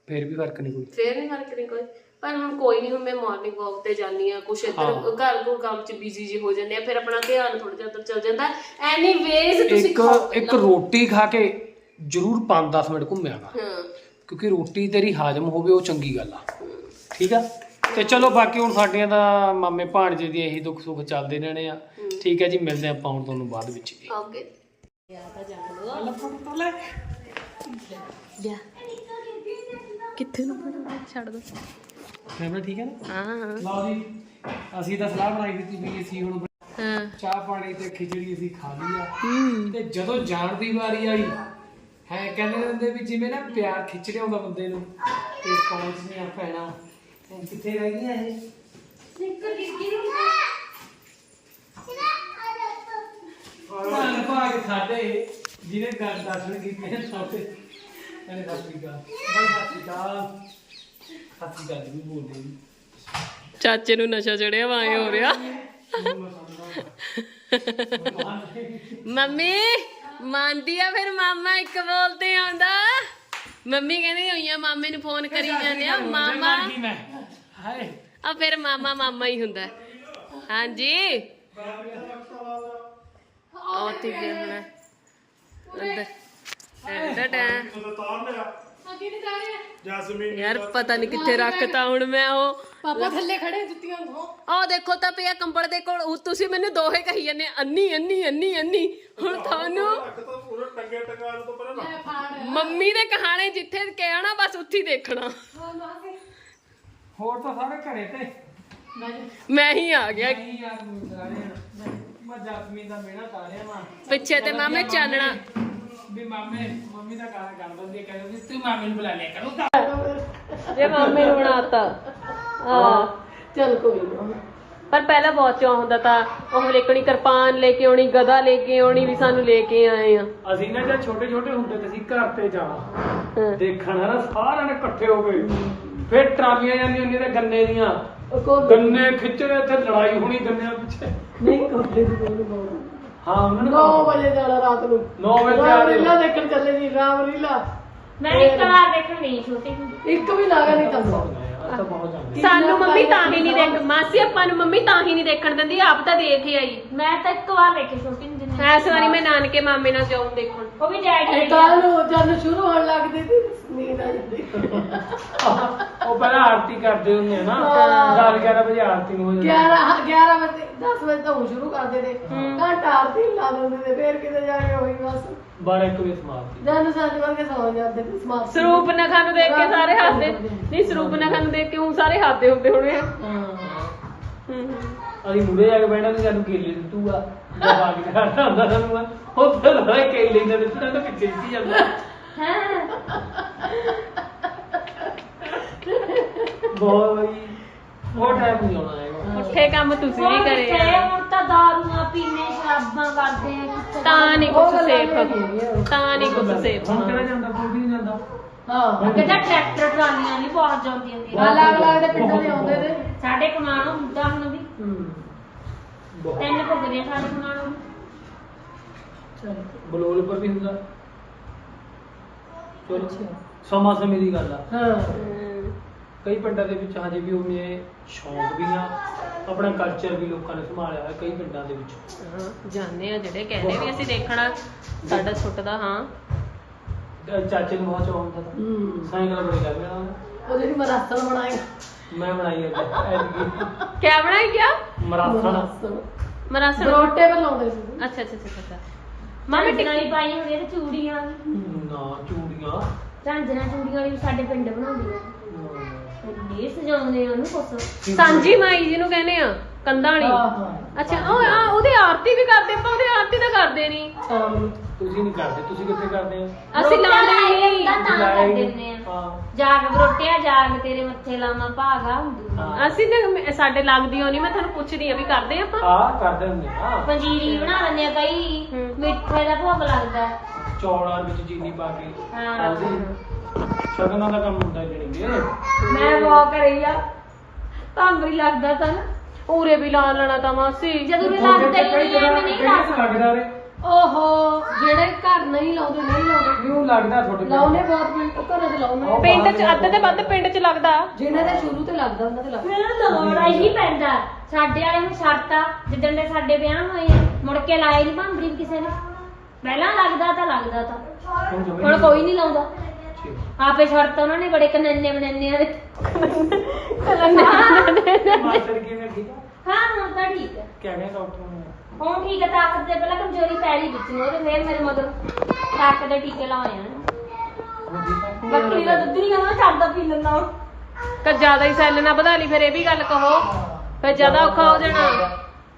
S1: ਫੇਰ ਵੀ ਫ਼ਰਕ ਨਹੀਂ ਕੋਈ।
S4: ਫੇਰ ਨਹੀਂ ਫ਼ਰਕ ਨਹੀਂ ਕੋਈ। ਪਰ ਹੁਣ ਕੋਈ ਨਹੀਂ ਹੁਣ ਮੈਂ ਮਾਰਨਿੰਗ ਵਾਕ ਤੇ ਜਾਂਦੀ ਆ ਕੁਛ ਇੱਧਰ ਘਰ ਕੋ ਕੰਮ ਚ ਬਿਜ਼ੀ ਜੀ ਹੋ ਜਾਂਦੇ ਆ ਫਿਰ ਆਪਣਾ ਧਿਆਨ ਥੋੜਾ ਜਿਹਾ ਉੱਧਰ ਚੱਲ ਜਾਂਦਾ। ਐਨੀਵੇਜ਼ ਤੁਸੀਂ
S1: ਇੱਕ
S4: ਖਾਓ
S1: ਇੱਕ ਰੋਟੀ ਖਾ ਕੇ ਜ਼ਰੂਰ 5-10 ਮਿੰਟ ਘੁੰਮਿਆ ਕਰ
S4: ਹਾਂ।
S1: ਕਿਉਂਕਿ ਰੋਟੀ ਤੇਰੀ ਹਾਜ਼ਮ ਹੋਵੇ ਉਹ ਚੰਗੀ ਗੱਲ ਆ। ਠੀਕ ਆ? ਤੇ ਚਲੋ ਬਾਕੀ ਹੁਣ ਸਾਡੀਆਂ ਤਾਂ ਮਾਮੇ ਭਾਣਜੇ ਦੀ ਇਹੀ ਦੁੱਖ ਸੁੱਖ ਚੱਲਦੇ ਰਹਿਣੇ ਆ। ਠੀਕ ਹੈ ਜੀ ਮਿਲਦੇ ਆਪਾਂ ਹੁਣ ਤੁਹਾਨੂੰ ਬਾਅਦ ਵਿੱਚ ਜੀ।
S4: ਓਕੇ। ਯਾ ਤਾਂ ਜਾਣ ਦੋ ਜਾ। ਕਿੱਥੇ ਨੂੰ ਪੜਾ ਛੱਡ ਦੋ।
S1: ਕੈਮਰਾ ਠੀਕ ਹੈ ਨਾ?
S4: ਹਾਂ ਹਾਂ।
S1: ਲਓ ਜੀ ਅਸੀਂ ਤਾਂ ਸਲਾਹ ਬਣਾਈ ਦਿੱਤੀ ਵੀ ਅਸੀਂ ਹੁਣ
S4: ਹਾਂ।
S1: ਚਾਹ ਪਾਣੀ ਤੇ ਖਿਚੜੀ ਅਸੀਂ ਖਾ ਲਈ ਆ। ਤੇ ਜਦੋਂ ਜਾਣ ਦੀ ਵਾਰੀ ਆਈ ਹੈ ਕਹਿੰਦੇ ਹੁੰਦੇ ਵੀ ਜਿਵੇਂ ਨਾ ਪਿਆਰ ਖਿੱਚ ਲਿਆਉਂਦਾ ਬੰਦੇ ਨੂੰ ਤੇ ਪਹੁੰਚਦੀਆਂ ਭੈਣਾਂ ਹੁਣ ਕਿੱਥੇ ਰਹਿ ਗਈਆਂ ਇਹ? ਧੰਨ ਭਾਗ ਸਾਡੇ। ਜਿਹਨੇ ਗੱਲ ਦਰਸ਼ਨ ਕੀਤੇ ਨੇ ਸਾਡੇ ਇਹਨੇ ਸਤਿ ਸ਼੍ਰੀ ਅਕਾਲ। ਬਾਈ ਸਤਿ ਸ਼੍ਰੀ ਅਕਾਲ। ਸਤਿ ਸ਼੍ਰੀ ਅਕਾਲ ਜੀ ਬੋਲਦੇ ਜੀ।
S4: ਚਾਚੇ ਨੂੰ ਨਸ਼ਾ ਚੜਿਆ ਵਾਏ ਹੋ ਰਿਹਾ। ਮੰਮੀ ਮੰਨਦੀ ਆ ਫਿਰ ਮਾਮਾ ਇੱਕ ਬੋਲਤੇ ਆਉਂਦਾ। ਮੰਮੀ ਕਹਿੰਦੀ ਹੋਈਆਂ ਮਾਮੇ ਨੂੰ ਫੋਨ ਕਰੀ ਜਾਂਦੇ ਆ। ਮਾਮਾ।
S1: ਹਾਏ।
S4: ਆ ਫਿਰ ਮਾਮਾ ਮਾਮਾ ਹੀ ਹੁੰਦਾ। ਹਾਂਜੀ। ਉਹ ਤੇ ਗਿਆ ਹੁਣ ਅੰਦਰ। ਟਾ।
S6: ਜੈਸਮੀਨ
S4: ਯਾਰ ਪਤਾ ਨਹੀਂ ਕਿੱਥੇ ਰੱਖਤਾ ਹੁਣ ਮੈਂ ਉਹ।
S7: ਪਾਪਾ ਥੱਲੇ ਖੜੇ ਜੁੱਤੀਆਂ ਨੂੰ
S4: ਉਹ ਦੇਖੋ ਤਾਂ ਪਿਆ ਕੰਬਲ ਦੇ ਕੋਲ। ਉਹ ਤੁਸੀਂ ਮੈਨੂੰ ਦੋਹੇ ਕਹੀ ਜਾਂਦੇ ਅੰਨੀ ਅੰਨੀ ਅੰਨੀ ਅੰਨੀ। ਹੁਣ ਤੁਹਾਨੂੰ
S6: ਤਾਂ ਪੂਰੇ ਟੰਗੇ ਟੰਗਾ ਨੂੰ। ਤੋਂ ਪਰੇ ਨਾ
S4: ਮੰਮੀ ਦੇ ਕਹਾਣੇ ਜਿੱਥੇ ਕਹਿਣਾ ਬਸ ਉੱਥੇ ਹੀ ਦੇਖਣਾ।
S1: ਹੋਰ ਤਾਂ ਸਾਰੇ ਘਰੇ ਤੇ।
S4: ਮੈਂ ਹੀ ਆ ਗਿਆ।
S1: ਨਹੀਂ ਯਾਰ ਮੁੰਡਾ ਰਿਹਾ ਮੈਂ ਜਸਮੀਨ ਦਾ ਮੇਣਾ ਤਾਰਿਆ ਵਾਂ।
S4: ਪਿੱਛੇ ਤੇ ਮਾਮੇ ਚਾਨਣਾ।
S1: ਵੀ ਮਾਮੇ ਮੰਮੀ ਦਾ ਗਾਣਾ ਕਰ ਦਿੰਦੀ ਕਹਿੰਦੀ ਤੂੰ ਮਾਮੇ ਨੂੰ ਬੁਲਾ ਲਿਆ ਕਰੋ
S4: ਜੇ ਮਾਮੇ ਨੂੰ ਬਣਾਤਾ। ਹਾਂ
S7: ਚੱਲ ਕੋਈ ਨਾ
S4: ਪਰ ਪਹਿਲਾਂ ਬਹੁਤ ਚਾਹ ਹੁੰਦਾ ਤਾਂ ਉਹ ਲੇਕਣੀ ਕਿਰਪਾਨ ਲੈ ਕੇ ਆਉਣੀ ਗਦਾ ਲੈ ਕੇ ਆਉਣੀ ਵੀ ਸਾਨੂੰ ਲੈ ਕੇ ਆਏ ਆ।
S1: ਅਸੀਂ ਨਾ ਜਦ ਛੋਟੇ ਛੋਟੇ ਹੁੰਦੇ ਤੇ ਅਸੀਂ ਘਰ ਤੇ ਜਾਣਾ
S4: ਹਾਂ।
S1: ਦੇਖਣਾ ਨਾ ਸਾਰਿਆਂ ਨੇ ਇਕੱਠੇ ਹੋ ਗਏ ਫਿਰ ਟਰਾਲੀਆਂ ਜਾਂਦੀਆਂ ਹੁੰਦੀਆਂ ਤੇ ਗੰਨੇ ਦੀਆਂ। ਗੰਨੇ ਖਿੱਚਣੇ ਇੱਥੇ ਲੜਾਈ ਹੋਣੀ ਗੰਨਿਆਂ ਪਿੱਛੇ।
S7: ਨਹੀਂ ਕੋਲੇ ਦੀ ਕੋਲ ਬਹੁਤ
S1: ਹਾਂ ਉਹਨਾਂ ਨੂੰ
S7: 9 ਵਜੇ ਜਾਣਾ ਰਾਤ ਨੂੰ।
S1: 9 ਵਜੇ ਆ
S7: ਲੀਲਾ ਦੇਖਣ ਚੱਲੇ ਜੀ ਰਾਮ ਲੀਲਾ
S5: ਮੈਂ ਇੱਕ ਵਾਰ ਦੇਖਣ ਗਈ ਛੋਟੀ
S7: ਇੱਕ ਵੀ ਲਾਗਾ ਨਹੀਂ
S1: ਤਾਂ
S4: ਸਾਨੂੰ ਮੰਮੀ ਤਾਂ ਹੀ ਨਹੀਂ ਦੇਖ ਮਾਸੀ ਆਪਾਂ ਨੂੰ ਮੰਮੀ ਤਾਂ ਹੀ ਨਹੀਂ ਦੇਖਣ ਦਿੰਦੀ ਆਪ ਤਾਂ ਦੇਖ ਹੀ ਆਈ।
S5: ਮੈਂ ਤਾਂ ਇੱਕ ਵਾਰ ਦੇਖੀ ਛੋਟੀ ਨੇ।
S4: ਇਸ ਵਾਰੀ ਮੈਂ ਨਾਨਕੇ ਮਾਮੇ ਨਾਲ ਜਾਉਂ ਦੇਖਣ।
S5: ਉਹ ਵੀ ਡੈਡੀ
S7: ਕੱਲ ਨੂੰ ਜਦ ਸ਼ੁਰੂ ਹੋਣ ਲੱਗਦੀ ਸੀ।
S1: ਉਹ ਪਹਿਲਾਂ ਆਰਤੀ ਕਰਦੇ ਹੁੰਦੇ ਆ ਨਾ।
S7: ਹਾਂ।
S1: 10 11 ਵਜੇ ਆਰਤੀ ਨੂੰ ਹੋ ਜਾਂਦੀ।
S7: 11 11 ਵਜੇ 10 ਵਜੇ ਤੋਂ ਸ਼ੁਰੂ ਕਰਦੇ ਨੇ। ਘੰਟਾ ਆਰਤੀ ਲਾ ਦਿੰਦੇ ਨੇ ਫੇਰ ਕਿਤੇ ਜਾ ਕੇ ਹੋਈ ਬਸ।
S1: 12 1 ਵਜੇ ਸਮਾਪਤੀ।
S7: ਜਨ ਸੱਜ ਵਰਗੇ ਸੌ ਜਾਂਦੇ ਨੇ ਸਮਾਪਤ।
S4: ਸਰੂਪ ਨਖਾ ਨੂੰ ਦੇਖ ਕੇ ਸਾਰੇ ਹੱਸਦੇ। ਨਹੀਂ ਸਰੂਪ ਨਖਾ ਨੂੰ ਦੇਖ ਕੇ ਉਹ ਸਾਰੇ ਹੱਸਦੇ ਹੁੰਦੇ ਹੋਣੇ ਆ।
S7: ਹਾਂ।
S4: ਹੂੰ।
S1: ਅਸੀਂ ਮੁੜੇ ਜਾ ਕੇ ਬੈਠਾ ਤੇ ਸਾਨੂੰ ਕੇਲੇ ਦਿੱਤੂਗਾ। ਕਰਦਾ ਹੁੰਦਾ ਸਾਨੂੰ ਕੇਲੇ ਦੇ ਦਿੱਤੇ ਤਾਂ ਪਿੱਛੇ ਦਿੱਤੀ ਜਾਂਦਾ। ਬਈ ਉਹ ਟਾਈਮ ਨਹੀਂ ਆਉਣਾ ਹੈਗਾ।
S4: ਪੁੱਠੇ ਕੰਮ ਤੁਸੀਂ ਵੀ ਕਰੇ ਆ।
S5: ਹੁਣ ਤਾਂ ਦਾਰੂਆਂ ਪੀਣੇ ਸ਼ਰਾਬਾਂ ਕਰਦੇ ਆ ਕਿੱਥੇ
S4: ਤਾਂ ਨਹੀਂ
S7: ਉਹ
S4: ਕੁਝ
S7: ਗੱਲਾਂ
S4: ਸੇਫ
S7: ਨਹੀਂ ਹੈਗੀਆਂ।
S4: ਤਾਂ ਨਹੀਂ ਕੁਝ ਸੇਫ
S1: ਹੁਣ ਕਿਹੜਾ ਜਾਂਦਾ ਕੋਈ ਵੀ ਨਹੀਂ ਜਾਂਦਾ।
S7: ਹਾਂ
S5: ਅੱਗੇ ਤਾਂ ਟਰੈਕਟਰ ਟਰਾਲੀਆਂ ਨਹੀਂ ਪਹੁੰਚ ਜਾਂਦੀਆਂ ਹੁੰਦੀਆਂ।
S7: ਅਲੱਗ ਅਲੱਗ ਦੇ ਪਿੰਡਾਂ ਦੇ ਆਉਂਦੇ ਨੇ।
S5: ਸਾਡੇ ਕਮਾਣੋਂ ਹੁੰਦਾ ਹੁਣ ਵੀ।
S1: ਬਹੁਤ
S5: ਤਿੰਨ ਭੁਗਦੇ ਸਾਡੇ ਕਮਾਣੋਂ ਵੀ
S1: ਬਲੋਲ ਪਰ ਵੀ ਹੁੰਦਾ। ਚਲੋ। ਸਮਾਂ ਸਮੇਂ ਦੀ ਗੱਲ ਆ।
S7: ਹਾਂ।
S1: ਕਈ ਪਿੰਡਾਂ ਦੇ ਵਿੱਚ ਹਜੇ ਵੀ ਉਹਨੇ ਸ਼ੌਂਕ ਵੀ ਆ। ਆਪਣਾ ਕਲਚਰ ਵੀ ਲੋਕਾਂ ਨੇ ਸੰਭਾਲਿਆ ਹੋਇਆ ਕਈ ਪਿੰਡਾਂ ਦੇ ਵਿੱਚ।
S4: ਹਾਂ ਜਾਣੇ ਆ ਜਿਹੜੇ ਕਹਿੰਦੇ ਵੀ ਅਸੀਂ ਦੇਖਣਾ ਸਾਡਾ ਛੁੱਟਦਾ ਹਾਂ।
S1: ਅਹ ਚਾਚੇ ਨੂੰ ਬਹੁਤ ਚਾਅ ਹੁੰਦਾ ਤਾਂ।
S7: ਹੂੰ।
S1: ਸਾਈਕਲ ਬੜੀ ਲੱਗ ਗਿਆ
S7: ਉਹ ਜਿਹੜੀ ਮਰਾਸਲ ਬਣਾਏ
S1: ਮੈਂ ਬਣਾਈ ਅੱਜ ਐਤਕੀ।
S4: ਕਿਆ ਬਣਾਈ ਗਿਆ
S1: ਮਰਾਸਣ।
S7: ਮਰਾਸਲ
S4: ਮਰਾਸਣ।
S7: ਬਰੋਟੇ ਬਣਾਉਂਦੇ ਸੀ।
S4: ਅੱਛਾ ਅੱਛਾ ਅੱਛਾ ਅੱਛਾ।
S5: ਮਾਮੇ ਟਿਕਾਈ ਪਾਈ ਹੋਈ ਤੇ ਚੂੜੀਆਂ।
S1: ਨਾ ਚੂੜੀਆਂ?
S5: ਝਾਂਜਰਾਂ ਚੂੜੀਆਂ ਵੀ ਸਾਡੇ ਪਿੰਡ ਬਣਾਉਂਦੀਆਂ। ਇਹ ਸਜਾਉਂਦੇ ਆ ਉਹਨੂੰ ਕੁਛ।
S4: ਸਾਂਝੀ ਮਾਈ ਜਿਹਨੂੰ ਕਹਿੰਦੇ ਆ ਕੰਧਾਂ ਵਾਲੀ
S7: ਹਾਂ। ਹਾਂ
S4: ਅੱਛਾ ਉਹ ਆ ਉਹਦੀ ਆਰਤੀ ਵੀ ਕਰਦੇ ਆਪਾਂ ਉਹਦੀ ਆਰਤੀ ਤਾਂ ਕਰਦੇ ਨਹੀਂ
S7: ਨੂੰ
S1: ਤੁਸੀਂ ਨਹੀਂ ਕਰਦੇ ਤੁਸੀਂ ਕਿੱਥੇ ਕਰਦੇ ਹੋ?
S4: ਅਸੀਂ ਲਾਉਂਦੇ ਨਹੀਂ
S5: ਤਾਂ ਕਰ ਦਿੰਦੇ ਆ।
S1: ਹਾਂ।
S5: ਜਾਗ ਬਰੋਟਿਆ ਜਾਗ ਤੇਰੇ ਮੱਥੇ ਲਾਵਾਂ ਭਾਗਾ ਹੁੰਦੀ।
S1: ਹਾਂ।
S4: ਅਸੀਂ ਤਾਂ ਸਾਡੇ ਲੱਗਦੀ ਹੋਣੀ ਮੈਂ ਤੁਹਾਨੂੰ ਪੁੱਛਦੀ ਆ ਵੀ ਕਰਦੇ ਆਪਾਂ?
S1: ਆ ਕਰਦੇ ਹੁੰਦੇ ਆ।
S5: ਪੰਜੀਰੀ ਬਣਾ ਲੈਂਦੇ ਆ ਕਈ।
S4: ਹੂੰ।
S5: ਮਿੱਠੇ ਦਾ ਭੋਗ ਲੱਗਦਾ। ਹੈ।
S1: ਚੌਲਾਂ ਵਿੱਚ ਚੀਨੀ ਪਾ ਕੇ।
S5: ਹਾਂ।
S1: ਹਲਦੀ ਸ਼ਗਨਾਂ ਦਾ ਕੰਮ ਹੁੰਦਾ ਜਿਹੜੀਏ
S5: ਮੈਂ ਬਹੁਤ ਕਰੀ ਆ। ਭਾਂਬਰੀ ਲੱਗਦਾ ਤਾਂ ਨਾ।
S4: ਉਰੇ ਵੀ ਲਾ ਲੈਣਾ ਤਾਂ ਮਾਸੀ।
S5: ਜਦੋਂ ਵੀ ਲੱਗਦਾ ਹੀ ਨਹੀਂ ਐਵੇਂ ਨਹੀਂ
S1: ਲੱਗਦਾ ਰੇ
S7: ਓਹੋ ਜਿਹੜੇ ਘਰ ਨਹੀਂ ਲਾਉਂਦੇ ਨਹੀਂ ਲਾਉਂਦੇ।
S1: ਕਿਉਂ ਲੱਗਦਾ ਤੁਹਾਡੇ ਕੋਲ?
S7: ਲਾਉਨੇ ਬਹੁਤ ਪਿੰਡ ਘਰਾਂ ਦੇ ਲਾਉਨੇ
S4: ਪਿੰਡ ਚ ਅੱਧ ਤੇ ਵੱਧ ਪਿੰਡ ਚ ਲੱਗਦਾ।
S7: ਜਿਹਨਾਂ ਦੇ ਸ਼ੁਰੂ ਤੇ ਲੱਗਦਾ ਉਹਨਾਂ ਦੇ ਲੱਗਦਾ।
S5: ਮੈਨੂੰ ਲੋੜ ਹੀ ਪੈਂਦਾ। ਸਾਡੇ ਵਾਲੇ ਨੂੰ ਸ਼ਰਤਾ ਜਿੱਦਣ ਦੇ ਸਾਡੇ ਵਿਆਹ ਹੋਏ ਆ ਮੁੜ ਕੇ ਲਾਏ ਨਹੀਂ ਭਾਂਬਰੀ ਵੀ ਕਿਸੇ ਨੇ। ਪਹਿਲਾਂ ਲੱਗਦਾ ਤਾਂ ਲੱਗਦਾ ਤਾਂ।
S1: ਹੁਣ ਜਮੇ
S5: ਹੁਣ ਕੋਈ ਨਹੀਂ ਲਾਉਂਦਾ।
S1: ਠੀਕ।
S5: ਆਪੇ ਸ਼ਰਤ ਉਹਨਾਂ ਨੇ ਬੜੇ ਕਨੰਨੇ ਬਨੰਨੇ ਵਾਲੇ
S1: ਮਾਸਟਰ ਕਿਵੇਂ ਠੀਕ ਆ?
S5: ਹਾਂ ਹੁਣ ਤਾਂ ਠੀਕ ਹੈ
S1: ਕਹਿੰਦਾ ਡਾਕਟਰ ਨੇ?
S5: ਹੁਣ ਠੀਕ ਹੈ ਤਾਕਤ ਦੇ ਪਹਿਲਾਂ ਕਮਜ਼ੋਰੀ ਪੈ ਰਹੀ ਵਿੱਚ ਨੂੰ ਤੇ ਫਿਰ ਮੇਰੇ ਮਗਰ ਤਾਕਤ ਦੇ ਟੀਕੇ ਲਾਏ ਆ।
S1: ਹੁਣ
S5: ਬੱਕਰੀ ਦਾ ਦੁੱਧ ਨਹੀਂ ਕਹਿੰਦਾ ਛੱਡਦਾ ਪੀ ਲੈਂਦਾ ਉਹ
S4: ਕਿ ਜ਼ਿਆਦਾ ਹੀ ਸੈੱਲ ਨਾ ਵਧਾ ਲਈ ਫਿਰ ਇਹ ਵੀ ਗੱਲ ਕਹੋ। ਫਿਰ ਜ਼ਿਆਦਾ ਔਖਾ ਹੋ ਜਾਣਾ।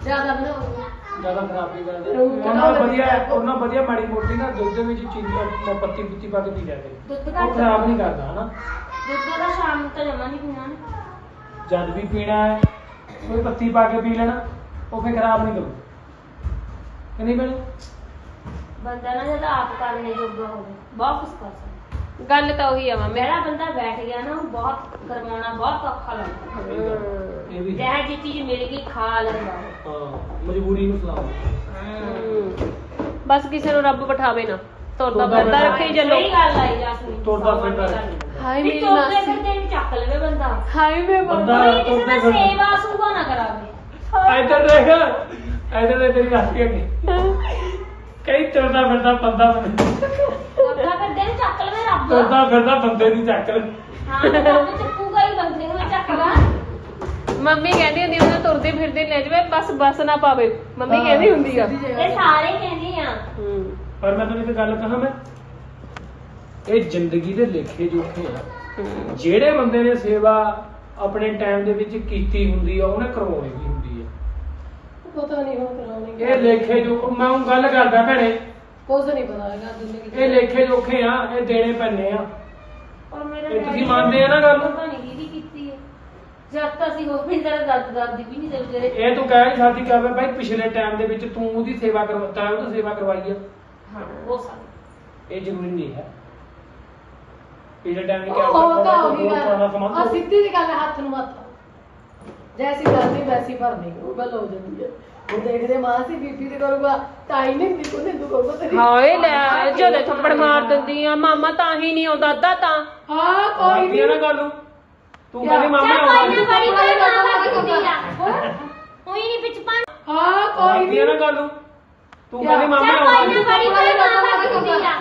S7: ਜ਼ਿਆਦਾ ਬਣਾਓ
S1: ਜ਼ਿਆਦਾ ਖਰਾਬ ਨਹੀਂ ਕਰਦੇ। ਉਹਨਾਂ ਵਧੀਆ ਉਹਨਾਂ ਵਧੀਆ ਮਾੜੀ ਮੋਟੀ ਨਾ ਦੁੱਧ ਦੇ ਵਿੱਚ ਚੀਨੀ ਪੱਤੀ ਪੁੱਤੀ ਪਾ ਕੇ ਪੀ ਜਾਂਦੇ
S5: ਦੁੱਧ
S1: ਉਹ ਖਰਾਬ ਨਹੀਂ ਕਰਦਾ ਹਨਾ?
S5: ਦੁੱਧ ਦਾ ਸ਼ਾਮ ਨੂੰ ਤਾਂ ਜਮਾ ਨਹੀਂ ਪੀਣਾ।
S1: ਜਦ ਵੀ ਪੀਣਾ ਹੈ ਕੋਈ ਪੱਤੀ ਪਾ ਕੇ ਪੀ ਲੈਣਾ ਉਹ ਫੇ ਖਰਾਬ ਨਹੀਂ ਕਰੂ ਕਿ ਨਹੀਂ ਬਣੇ
S5: ਬੰਦਾ ਨਾ ਜਦ ਆਪ ਕਰਨੇ ਜੋਗਾ ਹੋਵੇ ਬਹੁਤ ਕੁਛ ਕਰ ਸਕਦਾ।
S4: ਗੱਲ ਤਾਂ ਉਹੀ ਆ ਮਾਮੇ।
S5: ਮੇਰਾ ਬੰਦਾ ਬੈਠ ਗਿਆ ਨਾ ਉਹ ਬਹੁਤ ਕਰਵਾਉਣਾ ਬਹੁਤ ਔਖਾ ਲੱਗਦਾ।
S1: ਇਹ ਵੀ ਹੈ।
S5: ਚਾਹੇ ਜੇ ਚੀਜ਼ ਮਿਲ ਗਈ ਖਾ ਲੈਂਦਾ। ਉਹ।
S1: ਹਾਂ ਮਜਬੂਰੀ ਨੂੰ ਸਲਾਮ।
S4: ਬਸ ਕਿਸੇ ਨੂੰ ਰੱਬ ਬਿਠਾਵੇ ਨਾ। ਤੁਰਦਾ
S1: ਤੁਰਦਾ
S4: ਫਿਰਦਾ ਰੱਖੇ ਚੱਲੋ।
S5: ਸਹੀ ਗੱਲ ਆਈ ਜਾਸਮੀਨ
S1: ਤੁਰਦਾ ਫਿਰਦਾ
S4: ਹਾਏ
S5: ਵੀ
S4: ਮੇਰੀ
S5: ਤੁਰਦੇ
S4: ਮਾਸੀ।
S5: ਫਿਰਦੇ ਨੂੰ ਚੱਕ ਲਵੇ ਬੰਦਾ।
S4: ਹਾਏ ਮੇ
S1: ਬੰਦਾ
S5: ਕੋਈ ਕਿਸੇ ਦਾ
S1: ਤੁਰਦੇ ਫਿਰਦੇ
S5: ਸੇਵਾ ਸੁਭਾ ਨਾ ਕਰਾਵੇ।
S1: ਇੱਧਰ ਦੇਖ ਇੱਧਰ ਦੇ ਤੇਰੀ ਰਾਸ਼ੀ ਅੱਗੇ ਕਈ ਤੁਰਦਾ ਫਿਰਦਾ ਬੰਦਾ ਬਣੇ
S5: ਤੁਰਦਾ ਫਿਰਦੇ ਨੂੰ ਚੱਕ ਲਵੇ ਰੱਬ
S1: ਤੁਰਦਾ ਫਿਰਦਾ ਬੰਦੇ ਦੀ ਚੱਕ ਲੈ।
S5: ਹਾਂ ਰੱਬ ਚੱਕੂਗਾ ਹੀ ਬੰਦੇ ਨੂੰ ਚੱਕਦਾ
S4: ਮੰਮੀ ਕਹਿੰਦੀ ਹੁੰਦੀ ਉਹਨੂੰ ਤੁਰਦੀ ਫਿਰਦੀ ਲੈ ਜਾਵੇ ਬਸ ਬਸ ਨਾ ਪਾਵੇ। ਮੰਮੀ ਕਹਿੰਦੀ ਹੁੰਦੀ ਆ।
S5: ਇਹ ਸਾਰੇ ਕਹਿੰਦੇ ਆ।
S4: ਹੂੰ।
S1: ਪਰ ਮੈਂ ਤੈਨੂੰ ਇੱਕ ਗੱਲ ਕਹਾਂ ਮੈਂ? ਇਹ ਜ਼ਿੰਦਗੀ ਦੇ ਲੇਖੇ ਜੋਖੇ ਆ।
S4: ਹੂੰ।
S1: ਜਿਹੜੇ ਬੰਦੇ ਨੇ ਸੇਵਾ ਆਪਣੇ ਟਾਈਮ ਦੇ ਵਿੱਚ ਕੀਤੀ ਹੁੰਦੀ ਆ ਉਹਨੇ ਕਰਵਾਉਣੀ ਵੀ ਹੁੰਦੀ ਆ।
S7: ਪਤਾ ਨਹੀਂ ਹੁਣ ਕਰਾਉਣੀ
S1: ਇਹ ਲੇਖੇ ਜੋ ਮੈਂ ਹੁਣ ਗੱਲ ਕਰਦਾ ਭੈਣੇ
S7: ਕੁਝ ਨਹੀਂ ਪਤਾ ਹੈਗਾ
S1: ਇਹ ਲੇਖੇ ਜੋਖੇ ਆ ਇਹ ਦੇਣੇ ਪੈਣੇ ਆ।
S5: ਔਰ ਮੇਰਾ
S1: ਇਹ ਤੁਸੀਂ ਮੰਨਦੇ ਆ ਨਾ ਗੱਲ?
S5: ਪਤਾ ਨਹੀਂ ਕਿਹਦੀ ਕੀਤੀ ਹੈ। ਜਦ ਤੱਕ ਅਸੀਂ ਉਹ ਵੀ ਤੇਰਾ ਦਰਦ ਦਰਦੀ ਵੀ ਨਹੀਂ ਦੇ ਵਿਚਾਰੇ
S1: ਇਹ ਤੂੰ ਕਹਿ ਸਾਡੀ ਕਹਵੇ ਭਾਈ ਪਿਛਲੇ ਟਾਈਮ ਦੇ ਵਿੱਚ ਤੂੰ ਉਹਦੀ ਸੇਵਾ ਕਰਵਾਤਾ ਉਹਦੀ ਸੇਵਾ ਕਰਵਾਈ ਆ।
S5: ਹਾਂ ਉਹ ਸਾਰੇ
S1: ਇਹ ਜ਼ਰੂਰੀ ਨਹੀਂ ਹੈ। ਪਿਛਲੇ ਟਾਈਮ ਵਿੱਚ
S7: ਉਹ ਤਾਂ ਹੋ ਗਈ
S1: ਪੁਰਾਣਾ
S7: ਗੱਲ।
S1: ਸਮਾਂ
S7: ਆ ਸਿੱਧੀ ਜੀ ਗੱਲ ਹੈ, ਹੱਥ ਨੂੰ ਹੱਥ। ਜੈਸੀ ਕਰਨੀ ਵੈਸੀ ਭਰਨੀ ਉਹ ਗੱਲ ਹੋ ਜਾਂਦੀ ਹੈ। ਉਹ ਦੇਖਦੇ ਮਾਂ ਸੀ ਬੀਬੀ ਤੇ ਕਰੂਗਾ ਤਾਈ ਨੇ ਦੀ ਕੋਨੇ ਤੂੰ ਕਰੂਗਾ ਤੇਰੀ
S4: ਹਾਏ ਲੈ ਜਦੋਂ ਥੱਪੜ ਮਾਰ ਦਿੰਦੀ ਆ ਮਾਮਾ ਤਾਂ ਹੀ ਨਹੀਂ ਆਉਂਦਾ ਅੱਧਾ ਤਾਂ।
S7: ਹਾਂ ਕੋਈ
S1: ਕੋਈ ਨਾ ਗੱਲ ਨੂੰ। ਤੂੰ ਕਹਿੰਦੀ ਮਾਮੇ
S5: ਚੱਲ
S1: ਆਉਣਾ
S5: ਕੋਈ ਨਾ। ਬੜੀ ਬੜੀ ਮਾਂ ਬਾਪ ਹੁੰਦੀ ਆ ਉਹੀ ਨਹੀਂ ਵਿੱਚ ਪਾਣ
S7: ਹਾਂ ਕੋਈ
S1: ਕੋਈ ਨਾ ਗੱਲ ਨੂੰ। ਤੂੰ ਕਹਿੰਦੀ ਮਾਮੇ
S5: ਚੱਲ ਕੋਈ
S1: ਆਉਣਾ
S5: ਨਾ ਬੜੀ ਬੜੀ ਮਾਂ ਬਾਪ ਹੁੰਦੀ ਆ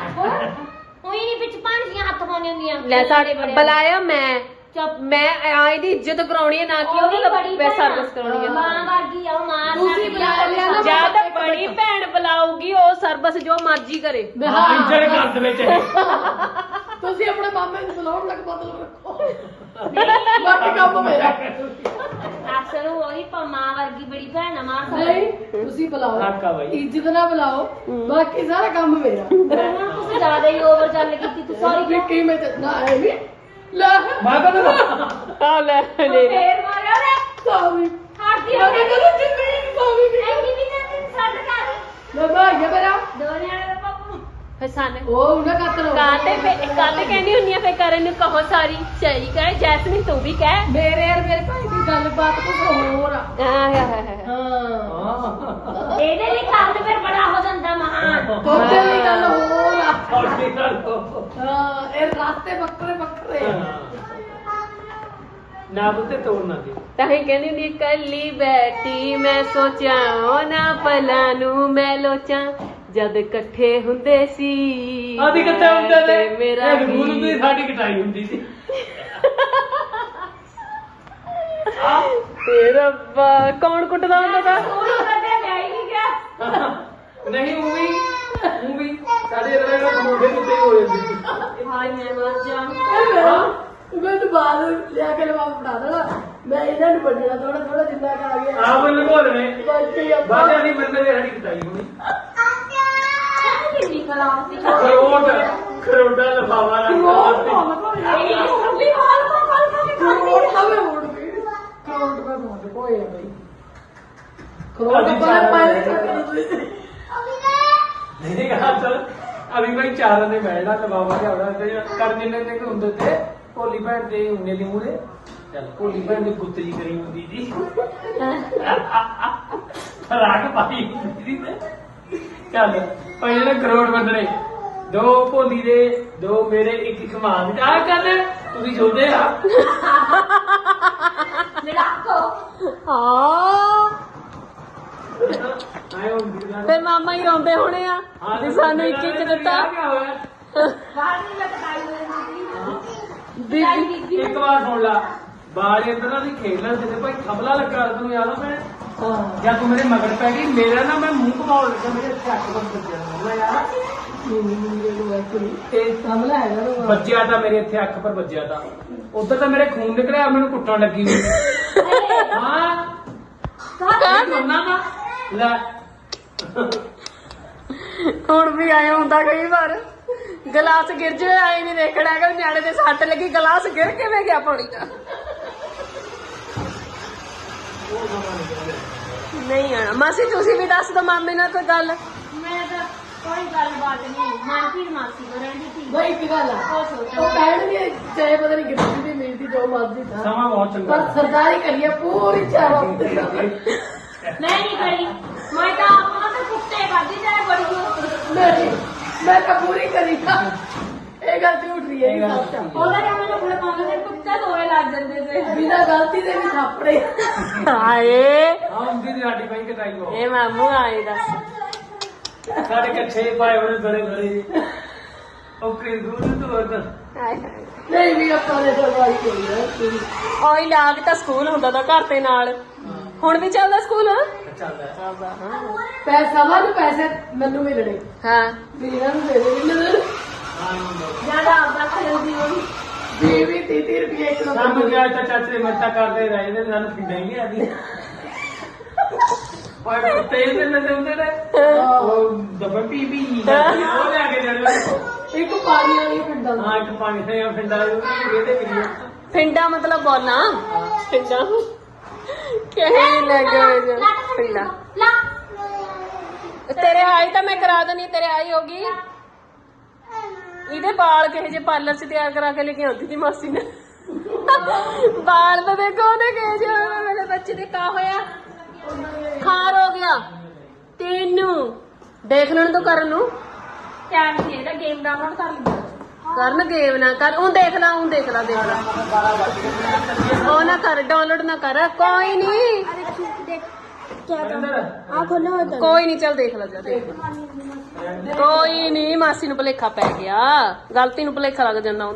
S5: ਉਹੀ ਨਹੀਂ ਵਿੱਚ ਪਾਣੀਆਂ ਹੱਥ ਪਾਉਣੇ ਹੁੰਦੀਆਂ।
S4: ਲੈ ਸਾਡੇ
S5: ਬੜੇ-
S4: ਬੁਲਾਇਆ ਮੈਂ।
S5: ਚੁੱਪ
S4: ਮੈਂ ਆਈ ਦੀ ਇੱਜ਼ਤ ਕਰਾਉਣੀ ਹੈ ਨਾ ਕਿ
S5: ਉਹਦੀ ਭੈਣ
S4: ਸਰਵਿਸ ਕਰਾਉਣੀ ਹੈ।
S5: ਮਾਂ ਵਰਗੀ ਆ ਉਹ ਮਾਂ
S7: ਤੁਸੀਂ
S5: ਸਾਡੀ
S7: ਬੁਲਾ ਲਿਆ ਨਾ।
S4: ਜਦ ਬੜੀ ਭੈਣ ਬੁਲਾਊਗੀ ਉਹ ਸਰਵਿਸ ਜੋ ਮਰਜ਼ੀ ਕਰੇ।
S7: ਮੈਂ
S1: ਹਾਂ
S7: ਹਾਂ
S1: ਇੰਜਣ ਕਰ ਦੇ ਵਿੱਚ ਇਹ।
S7: ਤੁਸੀਂ ਆਪਣੇ ਮਾਮੇ ਨੂੰ ਬੁਲਾਉਣ ਲੱਗ ਬਦਲ ਰੱਖੋ। ਬਾਕੀ ਕੰਮ ਮੇਰਾ।
S5: ਅਕਸਰ ਉਹ ਪ- ਮਾਂ ਵਰਗੀ ਬੜੀ ਭੈਣ ਆ ਮਾਂ ਸਾਡੀ।
S7: ਨਹੀਂ ਤੁਸੀਂ ਬੁਲਾਓ।
S1: ਹੱਕ ਆ ਬਾਈ।
S7: ਇੱਜ਼ਤ ਨਾਲ ਬੁਲਾਓ। ਬਾਕੀ ਸਾਰਾ ਕੰਮ ਮੇਰਾ।
S5: ਤੁਸੀਂ ਜ਼ਿਆਦਾ ਹੀ ਓਵਰ ਚੱਲ ਕੀਤੀ ਤੂੰ ਸੌਰੀ
S7: ਕੀ ਮੈਂ ਨਾ ਐਵੇਂ ਲੈ।
S1: ਮੈਂ ਕਹਿੰਦਾ
S4: ਆ ਲੈ ਲੈ ਲੈ।
S5: ਫੇਰ ਮਾਰਿਆ ਨੇ
S7: ਸਾਵੀ
S5: ਹੱਥੀ
S7: ਮੈਂ ਕਹਿੰਦਾ ਜਿੰਦਗੀ ਸਾਵੀ ਵੀ
S5: ਐਨੀ ਵੀ ਨਾ ਛੱਡ ਕਰ
S7: ਨਾ ਭਾਈਆ ਮੇਰਾ।
S5: ਦੋ ਨਿਆਣੇ ਦਾ ਪਾਪੂ।
S4: ਫਿਰ ਸਾਨੇ
S7: ਉਹ ਉਹਨਾਂ ਕਾਤਰ
S4: ਕਾਤੇ ਫੇ ਕਾਤੇ ਕਹਿੰਦੀ ਹੁੰਨੀ ਆ ਫੇ ਕਰਨ ਨੂੰ ਕਹੋ ਸਾਰੀ। ਸਹੀ ਕਹੇ ਜੈਸਮੀਨ ਤੂੰ ਵੀ ਕਹਿ।
S7: ਮੇਰੇ ਯਾਰ ਮੇਰੇ ਭਾਈ ਦੀ ਗੱਲਬਾਤ ਕੁਝ ਹੋਰ ਆ।
S4: ਆਹ ਹਾ ਹਾ ਹਾ
S7: ਹਾਂ।
S5: ਇਹਦੇ ਲਈ ਕੰਮ ਫਿਰ ਬੜਾ ਹੋ ਜਾਂਦਾ ਮਹਾਨ।
S7: ਤੁਹਾਡੇ ਲਈ ਗੱਲ ਹੋਰ ਆ।
S1: ਤੁਹਾਡੀ ਗੱਲ ਤੋਂ।
S7: ਹਾਂ ਇਹ ਵੱਖਰੇ ਵੱਖਰੇ ਆ
S1: ਨਾ ਬੁੱਤੇ ਤੋੜਨਾ ਦੀ।
S4: ਤਾਂ ਹੀ ਕਹਿੰਦੀ ਹੁੰਦੀ ਕੱਲੀ ਬੈਠੀ ਮੈਂ ਸੋਚਾਂ ਉਹਨਾਂ ਪਲਾਂ ਨੂੰ ਮੈਂ ਲੋਚਾਂ। ਜਦ ਇਕੱਠੇ ਹੁੰਦੇ ਸੀ
S1: ਆਦੀ ਕਿੱਥੇ ਹੁੰਦੇ ਨੇ।
S4: ਤੇ ਮੇਰਾ
S1: ਇਹ ਮੂਲ ਦੀ
S4: ਵੀਰ।
S1: ਸਾਡੀ ਕਟਾਈ ਹੁੰਦੀ ਸੀ।
S4: ਤੇ ਰੱਬਾ ਕੌਣ ਕੁੱਟਦਾ ਹੁੰਦਾ ਤਾ?
S5: ਨਹੀਂ
S1: ਉਹ ਵੀ ਉਹ ਵੀ ਸਾਡੇ ਇਹਨਾਂ ਮੋਢੇ ਦੇ ਉੱਤੇ ਹੀ ਹੋ ਜਾਂਦੀ ਸੀ।
S5: ਹਾਏ ਮੈਂ ਮਰ ਜਾ
S7: ਮੈਂ ਬਾਅਦ ਲਿਆ ਕੇ ਲਵਾ ਬਣਾ ਦੇਣਾ। ਮੈਂ ਇਹਨਾਂ ਨੂੰ ਵੱਢਣਾ ਥੋੜਾ ਥੋੜਾ ਜਿੰਨਾ ਕੁ ਆ ਗਿਆ।
S1: ਆਪ ਲਗੋ ਲੈਣੇ
S7: ਬਾਕੀ ਆਪਾਂ
S1: ਬਾਜਾ ਨਹੀਂ ਬੰਦੇ ਦੀ ਸਾਡੀ ਕਟਾਈ ਹੋਣੀ।
S5: ਕਿੰਨੀ ਕਲਾਸ ਦੀ
S1: ਕਰੋੜ ਕਰੋੜਾ ਲਫਾਵਾ ਲੱਗਦਾ
S5: ਇਹ ਵੀ ਹਾਲ ਕੋ ਕਾਲ ਕੇ
S7: ਕਰੋੜ ਮੈਂ ਮੋੜ ਗਈ ਕਰੋੜ ਰੁਪਏ ਮੋੜ ਕੋਏ ਆ ਬਈ। ਕਰੋੜ ਤਾਂ ਪਹਿਲੇ ਪਹਿਲੇ ਚੱਕ ਤੁਸੀਂ।
S1: ਨਹੀਂ ਕਹਾ ਚਲ। ਅਭੀ ਭਾਈ ਚਾਰਾਂ ਨੇ ਬੈਠਣਾ ਲਫਾਵਾ ਲਿਆਉਣਾ ਤੇ ਕਰ ਜਿੰਨੇ ਤੇ ਹੁੰਦੇ ਤੇ ਭੋਲੀ ਭੈਣ ਦੇ ਹੁੰਨੇ ਦੀ ਮੂਰੇ ਚੱਲ ਭੋਲੀ ਭੈਣ ਦੀ ਗੁੱਤਰੀ ਕਰੀ ਹੁੰਦੀ ਜੀ। ਰਾਗ ਪਾਈ ਹੁੰਦੀ ਤੇ। ਚੱਲ ਪਹਿਲੇ ਨੇ ਕਰੋੜ ਬੰਦਰੇ ਦੋ ਭੋਲੀ ਦੇ ਦੋ ਮੇਰੇ ਇੱਕ ਇੱਕ ਮਾਂ ਦੀ। ਆ ਗੱਲ ਤੁਸੀਂ ਸੋਚਦੇ ਆ।
S5: ਲੜਾਕੋ
S4: ਹਾਂ। ਫਿਰ ਮਾਮਾ ਹੀ ਰੋਂਦੇ ਹੋਣੇ ਆ ਵੀ ਸਾਨੂੰ ਇੱਕ ਇੱਕ ਦਿੱਤਾ।
S5: ਬਾਹਰ ਨਹੀਂ ਲਟਕਾਈ ਹੋਈ
S4: ਬੀਬੀ
S1: ਇੱਕ ਵਾਰ ਸੁਣ ਲਾ। ਬਾਲ ਇੰਦਰਾ ਦੀ ਖੇਡਣ ਤੇ ਭਾਈ ਥਬਲਾ ਲੱਗਾ ਤੈਨੂੰ ਯਾਦ ਆ ਮੈਂ। ਜਾਂ ਤੂੰ ਮੇਰੇ ਮਗਰ ਪੈ ਗਈ ਮੇਰਾ ਨਾ ਮੈਂ ਮੂੰਹ ਘਮਾਉਣ ਲੱਗਾ ਮੇਰੇ ਅੱਖ ਬੰਦ ਕਰ ਜਾਣਾ ਮੈਂ ਯਾਰ ਵੱਜਿਆ ਤਾਂ। ਮੇਰੇ ਇੱਥੇ ਅੱਖ ਪਰ ਵੱਜਿਆ ਤਾਂ। ਉਧਰ ਤਾਂ ਮੇਰੇ ਖੂਨ ਨਿਕਲਿਆ ਮੈਨੂੰ ਕੁੱਟਣ ਲੱਗੀ ਹਾਂ। ਕਰਨਾ ਲੈ।
S4: ਹੁਣ ਵੀ ਆਇਆ ਹੁੰਦਾ ਕਈ ਵਾਰ। ਗਲਾਸ ਗਿਰ ਜਾਵੇ ਆਏ ਨਹੀਂ ਦੇਖਣਾ ਹੈਗਾ ਵੀ ਨਿਆਣੇ ਦੇ ਸੱਟ ਲੱਗੀ ਗਲਾਸ ਗਿਰ ਕਿਵੇਂ ਗਿਆ ਪਾਣੀ ਦਾ। ਨਹੀਂ ਆਣਾ ਮਾਸੀ ਤੁਸੀਂ ਵੀ ਦੱਸ ਦੋ ਮਾਮੇ ਨਾਲ ਕੋਈ ਗੱਲ।
S5: ਮੈਂ ਤਾਂ ਕੋਈ ਗੱਲਬਾਤ ਨਹੀਂ ਮਾਨਸੀ ਮਾਸੀ ਕੋਲ ਰਹਿੰਦੀ ਸੀ।
S7: ਬਈ ਇੱਕ ਗੱਲ ਆ।
S5: ਉਹ
S7: ਕਹਿਣਗੇ ਚਾਹੇ ਪਤਾ ਨਹੀਂ ਕਿੰਨੀ ਦੀ ਮਿਲਦੀ ਜੋ ਮਰਜ਼ੀ ਥਾ
S1: ਸਮਾਂ ਬਹੁਤ ਚੰਗਾ।
S7: ਪਰ ਸਰਦਾਰੀ ਕਰੀਏ ਪੂਰੀ ਚਾਰ ਹਫ਼ਤੇ।
S5: ਮੈਂ ਨਹੀਂ ਕਰੀ ਮੈਂ ਤਾਂ ਆਪਣਾ ਤਾਂ ਕੁੱਤੇ ਖਾਦੀ ਜਾਏ ਬੜੀ ਜ਼ੋਰ
S7: ਨਹੀਂ ਮੈਂ ਤਾਂ ਪੂਰੀ ਕਰੀ ਥਾ ਇਹ ਗੱਲ ਝੂਠ ਰਹੀ ਹੈ ਇਹ ਸੱਚ ਆ।
S5: ਉਹਦਾ ਜਦ ਮੈਨੂੰ ਤੇ ਕੁੱਤੇ ਦੋਏ ਲੱਗ ਜਾਂਦੇ ਸੀ।
S7: ਬਿਨਾਂ ਗਲਤੀ ਦੇ ਵੀ ਥਾਪੜੇ।
S4: ਆਏ
S1: ਦੀ ਸਾਡੀ ਪਈ ਕਟਾਈ ਹੋ
S4: ਇਹ ਮਾਮੂ ਆਏ ਦੱਸ
S1: ਸਾਡੇ ਕੱਛੇ ਪਾਏ ਹੋਣੇ ਬੜੇ ਬੜੇ। ਉਹ ਕਿ ਦੂਰ ਤੋਂ ਉਧਰ
S4: ਹਾਏ ਹਾਏ।
S7: ਨਹੀਂ ਵੀ ਆਪਾਂ ਨੇ ਹੈ
S4: ਲਾਗ ਤਾਂ ਸਕੂਲ ਹੁੰਦਾ ਤਾਂ ਘਰ ਦੇ ਨਾਲ। ਹੁਣ ਵੀ ਚੱਲਦਾ ਸਕੂਲ?
S1: ਚੱਲਦਾ। ਹੈ।
S7: ਪੈਸਾ ਵਾ ਨੂੰ ਪੈਸੇ ਮੈਨੂੰ ਮਿਲਣੇ।
S4: ਹਾਂ।
S7: ਵੀਰਾਂ ਨੂੰ ਦੇ ਦੇ ਮਿਲਣੇ
S5: ਜ਼ਿਆਦਾ ਆਪਦਾ ਖਰੀਦੀ ਹੋਈ
S7: ਵੀ 30 ਰੁਪਏ ਇੱਕ ਨੂੰ
S1: ਸਾਨੂੰ ਕਿਹਾ ਤਾਂ ਚਾਚੇ ਮੱਤਾ ਕਰਦੇ ਰਹੇ ਨੇ ਸਾਨੂੰ ਫਿੰਡਾ ਹੀ ਨਹੀਂ ਆਦੀ ਓਏ ਕੁੱਤੇ ਦੇ ਨੇ ਦਿੰਦੇ ਨੇ। ਉਹ ਦਬਾ ਪੀ ਜਾਂਦੀ ਉਹ ਲੈ ਕੇ ਜਾਣਾ
S7: ਇੱਕ ਪਾਣੀ ਵਾਲੀ ਪਿੰਡਾਂ ਦਾ।
S1: ਹਾਂ ਇੱਕ ਪਾਣੀ ਤੇ ਫਿੰਡਾ ਇਹਦੇ
S4: ਪਿੰਡਾ ਮਤਲਬ ਬੋਲਾਂ? ਪਿੰਡਾ ਕਹੇ ਲੱਗੇ ਪਿੰਡਾ
S5: ਲਾ
S4: ਤੇਰੇ ਆਈ ਤਾਂ ਮੈਂ ਕਰਾ ਦਨੀ ਤੇਰੇ ਆਈ ਹੋਗੀ। ਇਹਦੇ ਵਾਲ ਕਿਹੇ ਜੇ ਪਾਰਲਰ 'ਚ ਤਿਆਰ ਕਰਾ ਕੇ ਲੈ ਕੇ ਆਉਂਦੀ ਸੀ ਮਾਸੀ ਨੇ। ਵਾਲ ਤਾਂ ਦੇਖੋ ਉਹਦੇ ਕਿਹੇ ਜੇ ਮੇਰੇ ਬੱਚੇ ਦੇ ਕਾ ਹੋਇਆ? ਖਾਰ ਹੋ ਗਿਆ। ਤੈਨੂੰ। ਦੇਖ ਲੈਣ ਤੋਂ ਕਰਨ ਨੂੰ।
S5: ਟਾਈਮ ਸੀ ਇਹਦਾ ਗੇਮ ਡਾਊਨਲੋਡ ਕਰ ਲਿਆ
S4: ਕਰਨ ਗੇਮ ਨਾ ਕਰ ਉਹ ਦੇਖ ਲਾ ਉਹ ਦੇਖ ਲਾ ਦੇਖ ਲਾ। ਉਹ ਨਾ ਕਰ ਡਾਊਨਲੋਡ ਨਾ ਕਰ, ਕੋਈ ਨਹੀਂ ਕੋਈ ਨਹੀਂ ਚੱਲ ਦੇਖ ਲਾ ਜਾ ਦੇਖ ਲਾ। ਕੋਈ ਨਹੀਂ ਮਾਸੀ ਨੂੰ ਭੁਲੇਖਾ ਪੈ ਗਿਆ। ਗਲਤੀ ਨੂੰ ਭੁਲੇਖਾ ਲੱਗ ਜਾਂਦਾ